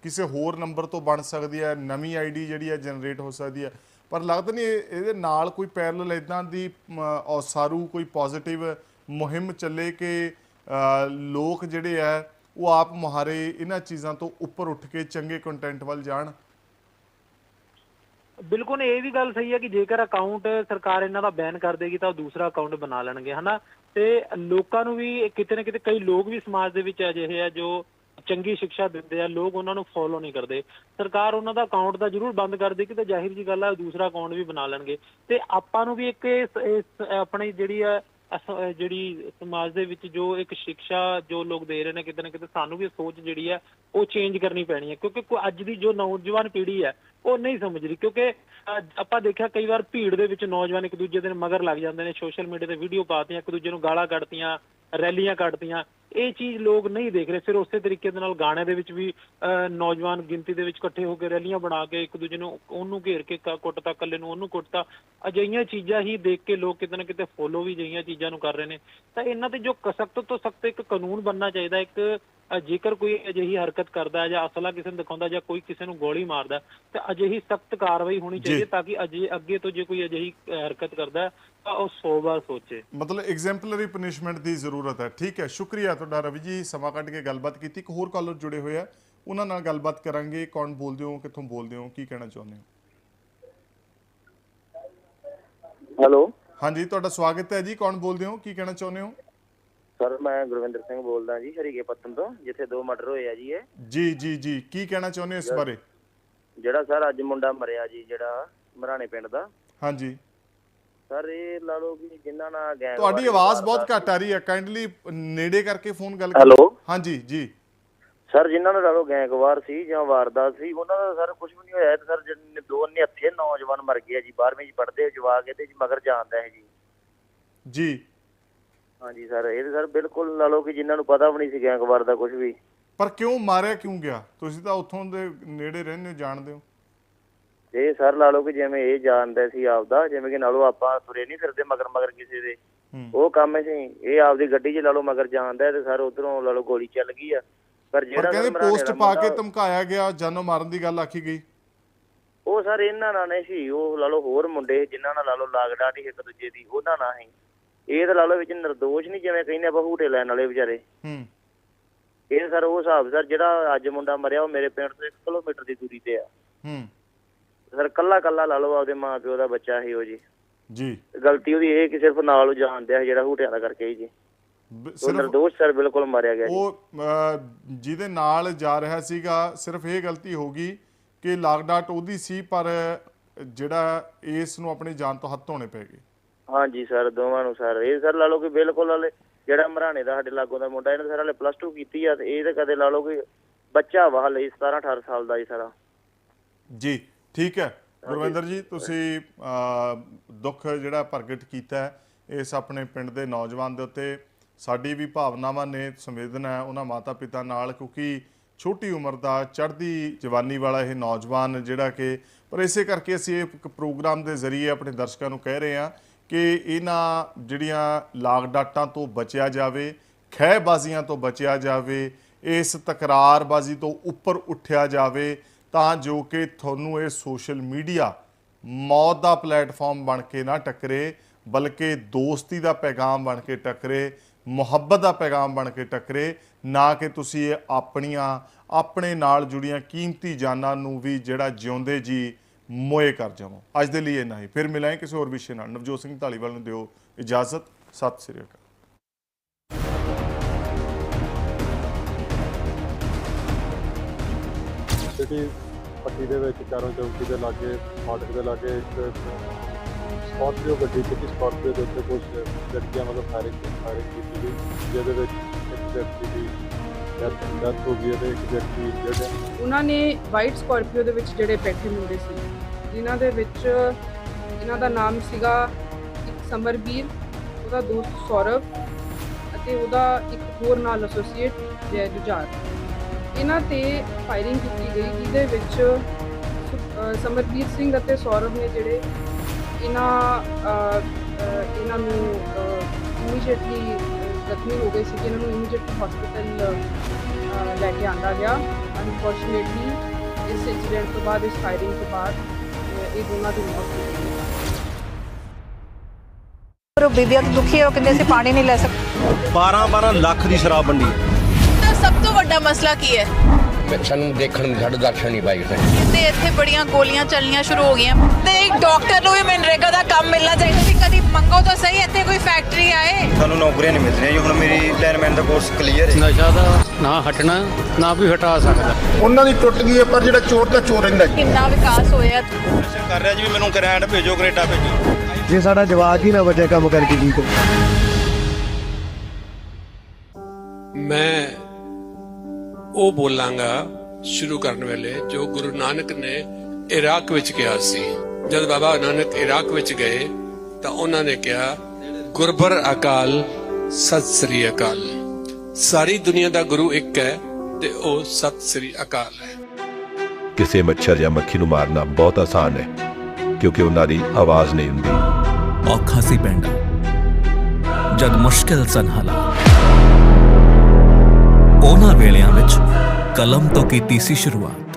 ਕਿਸੇ ਹੋਰ ਨੰਬਰ ਤੋਂ ਬਣ ਸਕਦੀ ਹੈ ਨਵੀਂ ਆਈਡੀ ਜਿਹੜੀ ਹੈ ਜਨਰੇਟ ਹੋ ਸਕਦੀ ਹੈ। ਪਰ ਲੱਗਦਾ ਨਹੀਂ ਇਹਦੇ ਨਾਲ ਕੋਈ ਪੈਰਲਲ ਇਦਾਂ ਦੀ ਮ, ਔਸਾਰੂ ਕੋਈ ਪੋਜ਼ਿਟਿਵ ਮੁਹਿੰਮ ਚੱਲੇ ਕਿ ਲੋਕ ਜਿਹੜੇ ਆ, ਉਹ ਆਪ ਮੁਹਾਰੇ ਇਹਨਾਂ ਚੀਜ਼ਾਂ ਤੋਂ ਉੱਪਰ ਉੱਠ ਕੇ ਚੰਗੇ ਕੰਟੈਂਟ ਵੱਲ ਜਾਣ। ਬਿਲਕੁਲ, ਇਹ ਵੀ ਗੱਲ ਸਹੀ ਹੈ ਕਿ ਜੇਕਰ ਅਕਾਊਂਟ ਸਰਕਾਰ ਇਹਨਾਂ ਦਾ ਬੈਨ ਕਰ ਦੇਗੀ ਤਾਂ ਉਹ ਦੂਸਰਾ ਅਕਾਊਂਟ ਬਣਾ ਲੈਣਗੇ, ਹਨਾ? ਤੇ ਲੋਕਾਂ ਨੂੰ ਵੀ ਕਿਤੇ ਨਾ ਕਿਤੇ, ਕਈ ਲੋਕ ਵੀ ਸਮਾਜ ਦੇ ਵਿੱਚ ਅਜਿਹੇ ਆ ਜੋ ਚੰਗੀ ਸਿੱਖਿਆ ਦਿੰਦੇ ਆ, ਲੋਕ ਉਹਨਾਂ ਨੂੰ ਫੋਲੋ ਨਹੀਂ ਕਰਦੇ। ਸਰਕਾਰ ਉਹਨਾਂ ਦਾ ਅਕਾਊਂਟ ਦਾ ਜ਼ਰੂਰ ਬੰਦ ਕਰ ਦੇਗੀ ਤਾਂ ਜ਼ਾਹਿਰ ਜੀ ਗੱਲ ਹੈ ਦੂਸਰਾ ਅਕਾਊਂਟ ਵੀ ਬਣਾ ਲੈਣਗੇ। ਤੇ ਆਪਾਂ ਨੂੰ ਵੀ ਇੱਕ ਇਸ- ਆਪਣੀ ਜਿਹੜੀ ਆ ਜਿਹੜੀ ਸਮਾਜ ਦੇ ਵਿੱਚ ਜੋ ਇੱਕ ਸਿੱਖਿਆ ਜੋ ਲੋਕ ਦੇ ਰਹੇ ਨੇ ਕਿਤੇ ਨਾ ਕਿਤੇ ਸਾਨੂੰ ਵੀ ਸੋਚ ਜਿਹੜੀ ਹੈ ਉਹ ਚੇਂਜ ਕਰਨੀ ਪੈਣੀ ਹੈ। ਕਿਉਂਕਿ ਅੱਜ ਦੀ ਜੋ ਨੌਜਵਾਨ ਪੀੜ੍ਹੀ ਹੈ ਉਹ ਨਹੀਂ ਸਮਝ ਰਹੀ। ਕਿਉਂਕਿ ਅਹ, ਆਪਾਂ ਦੇਖਿਆ ਕਈ ਵਾਰ ਭੀੜ ਦੇ ਵਿੱਚ ਨੌਜਵਾਨ ਇੱਕ ਦੂਜੇ ਦੇ ਮਗਰ ਲੱਗ ਜਾਂਦੇ ਨੇ। ਸੋਸ਼ਲ ਮੀਡੀਆ ਤੇ ਵੀਡੀਓ ਪਾਤੀਆਂ ਇੱਕ ਦੂਜੇ ਨੂੰ ਗਾਲਾਂ ਕੱਢਤੀਆਂ। ਰੈਲੀਆਂ ਕੱਢਤੀਆਂ ਇਹ ਚੀਜ਼ ਲੋਕ ਨਹੀਂ ਦੇਖ ਰਹੇ। ਫਿਰ ਉਸੇ ਤਰੀਕੇ ਦੇ ਨਾਲ ਗਾਣੇ ਦੇ ਵਿੱਚ ਵੀ ਅਹ, ਨੌਜਵਾਨ ਗਿਣਤੀ ਦੇ ਵਿੱਚ ਇਕੱਠੇ ਹੋ ਕੇ ਰੈਲੀਆਂ ਬਣਾ ਕੇ ਇੱਕ ਦੂਜੇ ਨੂੰ ਉਹਨੂੰ ਘੇਰ ਕੇ ਕੁੱਟਤਾ ਇਕੱਲੇ ਨੂੰ ਉਹਨੂੰ ਕੁੱਟਤਾ। ਅਜਿਹੀਆਂ ਚੀਜ਼ਾਂ ਹੀ ਦੇਖ ਕੇ ਲੋਕ ਕਿਤੇ ਨਾ ਕਿਤੇ ਫੋਲੋ ਵੀ ਅਜਿਹੀਆਂ ਚੀਜ਼ਾਂ ਨੂੰ ਕਰ ਰਹੇ ਨੇ। ਤਾਂ ਇਹਨਾਂ ਤੇ ਜੋ ਸਖਤ ਤੋਂ ਸਖਤ ਇੱਕ ਕਾਨੂੰਨ ਬਣਨਾ ਚਾਹੀਦਾ ਇੱਕ ਜੇਕਰ ਕੋਈ ਅਜਿਹੀ ਹਰਕਤ ਕਰਦਾ ਹੈ ਜਾਂ ਅਸਲਾ ਕਿਸੇ ਨੂੰ ਦਿਖਾਉਂਦਾ ਜਾਂ ਕੋਈ ਕਿਸੇ ਨੂੰ ਗੋਲੀ ਮਾਰਦਾ ਹੈ, ਤਾਂ ਅਜਿਹੀ ਸਖਤ ਕਾਰਵਾਈ ਹੋਣੀ ਚਾਹੀਦੀ ਹੈ ਤਾਂ ਕਿ ਅਜੇ ਅੱਗੇ ਤੋਂ ਜੇ ਕੋਈ ਅਜਿਹੀ ਹਰਕਤ ਕਰਦਾ ਹੈ, ਤਾਂ ਉਹ ਸੌ ਵਾਰ ਸੋਚੇ। ਮਤਲਬ ਐਗਜ਼ੈਂਪਲਰੀ ਪਨਿਸ਼ਮੈਂਟ ਦੀ ਜ਼ਰੂਰਤ ਹੈ। ਠੀਕ ਹੈ ਸ਼ੁਕਰੀਆ ਤੁਹਾਡਾ ਰਵੀ ਜੀ ਸਮਾਂ ਕੱਢ ਕੇ ਗੱਲਬਾਤ ਕੀਤੀ। ਇੱਕ ਹੋਰ ਕਾਲਰ ਜੁੜੇ ਹੋਏ ਆ। ਉਹਨਾਂ ਨਾਲ ਗੱਲਬਾਤ ਕਰਾਂਗੇ। ਕੌਣ ਬੋਲਦੇ ਹੋ ਕਿੱਥੋਂ ਬੋਲਦੇ ਹੋ ਕੀ ਕਹਿਣਾ ਚਾਹੁੰਦੇ ਹੋ? ਹੈਲੋ ਹਾਂਜੀ ਤੁਹਾਡਾ ਸਵਾਗਤ ਹੈ ਜੀ। ਕੌਣ ਬੋਲਦੇ ਹੋ ਕੀ ਕਹਿਣਾ ਚਾਹੁੰਦੇ ਹੋ? ਸਰ ਮੈਂ ਗੁਰਵਿੰਦਰ ਸਿੰਘ ਬੋਲਦਾ ਜੀ ਹਰੀਕੇ ਪੱਤਨ ਤੋਂ ਜਿੱਥੇ ਦੋ ਮਰਡਰ ਹੋਏ ਆ ਜੀ ਇਹ। ਜੀ ਜੀ ਜੀ ਕੀ ਕਹਿਣਾ ਚਾਹੁੰਦੇ ਹੋ ਇਸ ਬਾਰੇ? ਜਿਹੜਾ ਸਰ ਅੱਜ ਮੁੰਡਾ ਮਰਿਆ ਜੀ ਜਿਹੜਾ ਮਰਾਣੇ ਪਿੰਡ ਦਾ। ਹਾਂਜੀ। ਸਰ ਇਹ ਲਾ ਲਓ ਕਿ ਜਿਨ੍ਹਾਂ ਨਾਲ ਗੈਂਗ ਤੁਹਾਡੀ ਆਵਾਜ਼ ਬਹੁਤ ਘੱਟ ਆ ਰਹੀ ਹੈ। ਕਾਈਂਡਲੀ ਨੇੜੇ ਕਰਕੇ ਫੋਨ ਗੱਲ ਹੈਲੋ? ਹਾਂਜੀ ਜੀ। ਸਰ ਜਿਨ੍ਹਾਂ ਨਾਲ ਲਾ ਲਓ ਗੈਂਗਵਾਰ ਸੀ ਜਾਂ ਵਾਰਦਾਤ ਸੀ ਉਹਨਾਂ ਦਾ ਸਰ ਕੁਝ ਵੀ ਨਹੀਂ ਹੋਇਆ। ਤੇ ਸਰ ਜਿੰਨੇ ਦੋ ਨਿਹੱਥੇ ਨੌਜਵਾਨ ਮਰ ਗਏ ਆ ਜੀ। 12ਵੀਂ ਚ ਪੜ੍ਹਦੇ ਜਵਾਕ ਇਹਦੇ ਜੀ ਮਗਰ ਜਾਂਦਾ ਹੈ ਜੀ। ਜੀ। ਹਾਂਜੀ ਸਰ ਇਹ ਤੇ ਸਰ ਬਿਲਕੁਲ ਲਾ ਲਓ ਕਿ ਜਿਨ੍ਹਾਂ ਨੂੰ ਪਤਾ ਵੀ ਨਹੀਂ ਸੀ ਗੈਂਗਵਾਰ ਦਾ ਕੁਝ ਵੀ। ਪਰ ਕਿਉਂ ਮਾਰਿਆ ਕਿਉਂ ਗਿਆ? ਤੁਸੀਂ ਤਾਂ ਉੱਥੋਂ ਦੇ ਨੇੜੇ ਰਹਿੰਦੇ ਹੋ ਜਾਣਦੇ ਹੋ। ਇਹ ਸਰ ਲਾ ਲਓ ਕਿ ਜਿਵੇਂ ਇਹ ਜਾਣਦਾ ਸੀ ਆਪਦਾ ਜਿਵੇਂ ਕਿ ਨਾਲੋਂ ਆਪਾਂ ਤੁਰੇ ਨਹੀਂ ਫਿਰਦੇ ਮਗਰ ਮਗਰ ਕਿਸੇ ਦੇ। ਹੂੰ। ਉਹ ਕੰਮ ਸੀ ਇਹ ਆਪਦੀ ਗੱਡੀ 'ਚ ਲਾ ਲਓ ਮਗਰ ਜਾਂਦਾ ਤੇ ਸਰ ਉਧਰੋਂ ਲਾ ਲਓ ਗੋਲੀ ਚੱਲ ਗਈ ਆ। ਪਰ ਪਰ ਜਿਹੜਾ ਕਹਿੰਦੇ ਮਰਾਣੇ ਪੋਸਟ ਪਾ ਕੇ ਮੁੰਡਾ, ਧਮਕਾਇਆ ਗਿਆ ਜਾਨੋਂ ਮਾਰਨ ਦੀ ਗੱਲ ਆਖੀ ਗਈ। ਉਹ ਸਰ ਇਹਨਾਂ ਨਾਲ ਨਹੀਂ ਸੀ ਉਹ ਲਾ ਲਓ ਹੋਰ ਮੁੰਡੇ ਜਿਨ੍ਹਾਂ ਨਾਲ ਲਾ ਲਓ ਲਾਗਡਾ ਨਹੀਂ ਇੱਕ ਦੂਜੇ ਦੀ ਉਹਨਾਂ ਨਾਲ ਹੀ ਇਹ ਤਾਂ ਲਾ ਲਓ ਵਿੱਚ ਨਿਰਦੋਸ਼ ਨਹੀਂ ਜਿਵੇਂ ਕਹਿੰਦੇ ਆਪਾਂ ਹੂਟੇ ਲੈਣ ਵਾਲੇ ਵਿਚਾਰੇ। ਹੂੰ। ਇਹ ਸਰ ਉਹ ਹਿਸਾਬ ਸਰ ਜਿਹੜਾ ਅੱਜ ਮੁੰਡਾ ਮਰਿਆ ਉਹ ਮੇਰੇ ਪਿੰਡ ਤੋਂ 1 ਕਿਲੋਮੀਟਰ ਦੀ ਦੂਰੀ ਤੇ ਆ। ਹੂੰ। ਸਰ ਕੱਲਾ ਕੱਲਾ ਲਾ ਲਓ ਆਪਦੇ ਮਾਂ ਪਿਓ ਦਾ ਬੱਚਾ ਸੀ ਉਹ ਜੀ। ਜੀ। ਗਲਤੀ ਉਹਦੀ ਇਹ ਕਿ ਸਿਰਫ ਨਾਲ ਉਹ ਜਾਣਦਿਆ ਜਿਹੜਾ ਹੂਟਿਆਂ ਦਾ ਕਰਕੇ ਹੀ ਜੀ। ਸਿਰਫ ਨਿਰਦੋਸ਼ ਸਰ ਬਿਲਕੁਲ ਮਾਰਿਆ ਗਿਆ ਜੀ। ਉਹ ਜਿਹਦੇ ਨਾਲ ਜਾ ਰਿਹਾ ਸੀਗਾ ਸਿਰਫ ਇਹ ਗਲਤੀ ਹੋ ਗਈ ਕਿ ਲਾਗਡਾਟ ਉਹਦੀ ਸੀ ਪਰ ਜਿਹੜਾ ਇਸ ਨੂੰ ਆਪਣੀ ਜਾਨ ਤੋਂ ਹੱਥ ਧੋਣੇ ਪੈ ਗਏ। ਹਾਂਜੀ ਸਰ ਦੋਵਾਂ ਨੂੰ ਸਰ। ਇਹ ਸਰ ਲਾ ਲਓ ਕਿ ਬਿਲਕੁਲ ਵਾਲੇ ਜਿਹੜਾ ਮਰਾਣੇ ਦਾ ਸਾਡੇ ਲਾਗੋਂ ਦਾ ਮੁੰਡਾ ਇਹਨੇ ਸਰ ਹਲੇ ਪਲੱਸ 2 ਕੀਤੀ ਆ ਤੇ ਇਹ ਤਾਂ ਕਦੇ ਲਾ ਲਓ ਕਿ ਬੱਚਾ ਵਾ ਹਲੇ 17 18 ਸਾਲ ਦਾ ਹੀ ਸਾਰਾ ਜੀ ਠੀਕ ਹੈ। ਗੁਰਵਿੰਦਰ ਜੀ ਤੁਸੀਂ ਦੁੱਖ ਜਿਹੜਾ ਪ੍ਰਗਟ ਕੀਤਾ ਹੈ ਇਸ ਆਪਣੇ ਪਿੰਡ ਦੇ ਨੌਜਵਾਨ ਦੇ ਉੱਤੇ ਸਾਡੀ ਵੀ ਭਾਵਨਾਵਾਂ ਨੇ ਸੰਵੇਦਨਾ ਹੈ ਉਹਨਾਂ ਮਾਤਾ ਪਿਤਾ ਨਾਲ ਕਿਉਂਕਿ ਛੋਟੀ ਉਮਰ ਦਾ ਚੜ੍ਹਦੀ ਜਵਾਨੀ ਵਾਲਾ ਇਹ ਨੌਜਵਾਨ ਜਿਹੜਾ ਕਿ ਪਰ ਇਸੇ ਕਰਕੇ ਅਸੀਂ ਇਹ ਇੱਕ ਪ੍ਰੋਗਰਾਮ ਦੇ ਜ਼ਰੀਏ ਆਪਣੇ ਦਰਸ਼ਕਾਂ ਨੂੰ ਕਹਿ ਰਹੇ ਹਾਂ ਕਿ ਇਹਨਾਂ ਜਿਹੜੀਆਂ ਲਾਗ ਡਾਟਾਂ ਤੋਂ ਬਚਿਆ ਜਾਵੇ, ਖਹਿਬਾਜ਼ੀਆਂ ਤੋਂ ਬਚਿਆ ਜਾਵੇ, ਇਸ ਤਕਰਾਰਬਾਜ਼ੀ ਤੋਂ ਉੱਪਰ ਉੱਠਿਆ ਜਾਵੇ, ਤਾਂ ਜੋ ਕਿ ਤੁਹਾਨੂੰ ਇਹ ਸੋਸ਼ਲ ਮੀਡੀਆ ਮੌਤ ਦਾ ਪਲੇਟਫਾਰਮ ਬਣ ਕੇ ਨਾ ਟੱਕਰੇ, ਬਲਕਿ ਦੋਸਤੀ ਦਾ ਪੈਗਾਮ ਬਣ ਕੇ ਟੱਕਰੇ, ਮੁਹੱਬਤ ਦਾ ਪੈਗਾਮ ਬਣ ਕੇ ਟੱਕਰੇ, ਨਾ ਕਿ ਤੁਸੀਂ ਇਹ ਆਪਣੀਆਂ, ਆਪਣੇ ਨਾਲ ਜੁੜੀਆਂ ਕੀਮਤੀ ਜਾਨਾਂ ਨੂੰ ਵੀ ਜਿਹੜਾ ਜਿਉਂਦੇ ਜੀ ਮੋਏ ਕਰ ਜਾਵਾਂ। ਅੱਜ ਦੇ ਲਈ ਇੰਨਾ ਹੀ। ਫਿਰ ਮਿਲਾਂਗੇ ਕਿਸੇ ਹੋਰ ਵਿਸ਼ੇ ਨਾਲ। ਨਵਜੋਤ ਸਿੰਘ ਢਾਲੀਵਾਲ ਨੂੰ ਦਿਓ ਇਜਾਜ਼ਤ। ਸਤਿ ਸ੍ਰੀ ਅਕਾਲ। ਸਿਟੀ ਪੱਟੀ ਦੇ ਵਿੱਚ ਚਾਰੋਂ ਚੌਕੀ ਦੇ ਲਾਗੇ, ਫਾਟਕ ਦੇ ਲਾਗੇ ਇੱਕ ਸਕਾਰਪੀਓ ਗੱਡੀ ਸੀ ਸਕਾਰਪੀਓ ਦੇ ਉੱਤੇ ਕੁਝ ਵਿਅਕਤੀਆਂ ਵੱਲੋਂ ਫਾਇਰਿੰਗ ਫਾਇਰਿੰਗ ਕੀਤੀ ਗਈ। ਜਿਹਦੇ ਵਿੱਚ ਇੱਕ ਵਿਅਕਤੀ ਦੀ ਡੈਥ ਹੋ ਗਈ ਹੈ ਤੇ ਇੱਕ ਵਿਅਕਤੀ ਜਿਹੜੇ ਉਹਨਾਂ ਨੇ ਵਾਈਟ ਸਕਾਰਪੀਓ ਦੇ ਵਿੱਚ ਜਿਹੜੇ ਬੈਠੇ ਮੁੰਡੇ ਸੀ, ਜਿਨ੍ਹਾਂ ਦੇ ਵਿੱਚ ਇਹਨਾਂ ਦਾ ਨਾਮ ਸੀਗਾ ਇੱਕ ਸਮਰਬੀਰ, ਉਹਦਾ ਦੋਸਤ ਸੌਰਵ ਅਤੇ ਉਹਦਾ ਇੱਕ ਹੋਰ ਨਾਲ ਐਸੋਸੀਏਟ ਜੈ ਜੁਝਾਰ। ਇਹਨਾਂ ਤੇ ਫਾਇਰਿੰਗ ਕੀਤੀ ਗਈ, ਜਿਹਦੇ ਵਿੱਚ ਸੁ- ਸਮਰਬੀਰ ਸਿੰਘ ਅਤੇ ਸੌਰਵ ਨੇ ਜਿਹੜੇ ਇਹਨਾਂ ਇਹਨਾਂ ਨੂੰ ਇਮੀਡੀਏਟਲੀ ਜ਼ਖਮੀ ਹੋ ਗਏ ਸੀ ਇਹਨਾਂ ਨੂੰ ਇਮੀਡੀਏਟਲੀ ਹਸਪੀਟਲ ਲੈ ਕੇ ਆਂਦਾ ਗਿਆ। ਅਨਫੋਰਚੂਨੇਟਲੀ ਇਸ ਇੰਸੀਡੈਂਟ ਤੋਂ ਬਾਅਦ ਇਸ ਫਾਇਰਿੰਗ ਤੋਂ ਬਾਅਦ ਇਹ ਦੋਨਾਂ ਦੀ ਮੌਤ ਹੋ ਗਈ। ਪਰ ਉਹ ਬੀਬੀਆਂ ਤਾਂ ਦੁਖੀ ਹੈ ਉਹ ਕਹਿੰਦੇ ਅਸੀਂ ਪਾਣੀ ਨਹੀਂ ਲੈ ਸਕਦੇ। 12 12 ਲੱਖ ਦੀ ਸ਼ਰਾਬ ਵੰਡੀ। ਤਾਂ ਸਭ ਤੋਂ ਵੱਡਾ ਮਸਲਾ ਕੀ ਹੈ? ਸਾਨੂੰ ਦੇਖਣ ਨੂੰ ਸਾਡੇ ਦਰਸ਼ਨ ਨਹੀਂ ਪਾਈ ਤੇ ਇੱਥੇ ਬੜੀਆਂ ਗੋਲੀਆਂ ਚੱਲਣੀਆਂ ਸ਼ੁਰੂ ਹੋ ਗਈਆਂ। ਤੇ ਇੱਕ ਡਾਕਟਰ ਨੂੰ ਵੀ ਮਨਰੇਗਾ ਦਾ ਕੰਮ ਮਿਲਣਾ ਚਾਹੀਦਾ। ਸੀ ਕਦੀ ਮੰਗੋ ਤਾਂ ਸਹੀ ਇੱਥੇ ਕੋਈ ਫੈਕਟਰੀ ਆਏ? ਸਾਨੂੰ ਨੌਕਰੀਆਂ ਨਹੀਂ ਮਿਲ ਰਹੀਆਂ ਜੀ ਹੁਣ ਮੇਰੀ ਲਾਈਨਮੈਨ ਦਾ ਕੋਰਸ ਕਲੀਅਰ ਹੈ। ਨਸ਼ਾ ਦਾ ਨਾ ਹਟਣਾ ਨਾ ਕੋਈ ਹਟਾ ਸਕਦਾ। ਉਹਨਾਂ ਦੀ ਟੁੱਟ ਗਈ ਹੈ ਪਰ ਜਿਹੜਾ ਚੋਰ ਦਾ ਚੋਰ ਰਹਿੰਦਾ ਕਿੰਨਾ ਵਿਕਾਸ ਹੋਇਆ? ਕਰ ਰਿਹਾ ਜੀ ਵੀ ਮੈਨੂੰ ਗ੍ਰੈਂਡ ਭੇਜੋ ਕੈਨੇਡਾ ਭੇਜੋ ਜੇ। ਸਾਡਾ ਜਵਾਕ ਹੀ ਨਾ ਬਚੇ ਕੰਮ ਕਰਕੇ ਕੀ ਕਰੂ ਮੈਂ ਉਹ ਬੋਲਾਂਗਾ ਸ਼ੁਰੂ ਕਰਨ ਵੇਲੇ ਜੋ ਗੁਰੂ ਨਾਨਕ ਨੇ ਇਰਾਕ ਵਿੱਚ ਕਿਹਾ ਸੀ। ਜਦ ਬਾਬਾ ਨਾਨਕ ਇਰਾਕ ਵਿੱਚ ਗਏ ਤਾਂ ਉਹਨਾਂ ਨੇ ਕਿਹਾ ਗੁਰਬਰ ਅਕਾਲ ਸਤਿ ਸ੍ਰੀ ਅਕਾਲ। ਸਾਰੀ ਦੁਨੀਆ ਦਾ ਗੁਰੂ ਇੱਕ ਹੈ ਤੇ ਉਹ ਸਤਿ ਸ੍ਰੀ ਅਕਾਲ ਹੈ। ਕਿਸੇ ਮੱਛਰ ਜਾਂ ਮੱਖੀ ਨੂੰ ਮਾਰਨਾ ਬਹੁਤ ਆਸਾਨ ਹੈ ਕਿਉਂਕਿ ਉਹਨਾਂ ਦੀ ਆਵਾਜ਼ ਨਹੀਂ ਹੁੰਦੀ। ਔਖਾ ਸੀ ਪਿੰਡ ਜਦ ਮੁਸ਼ਕਿਲ ਸਨ ਹਾਲਾਤ ਉਹਨਾਂ ਵੇਲਿਆਂ ਵਿੱਚ ਕਲਮ ਤੋਂ ਕੀਤੀ ਸੀ ਸ਼ੁਰੂਆਤ।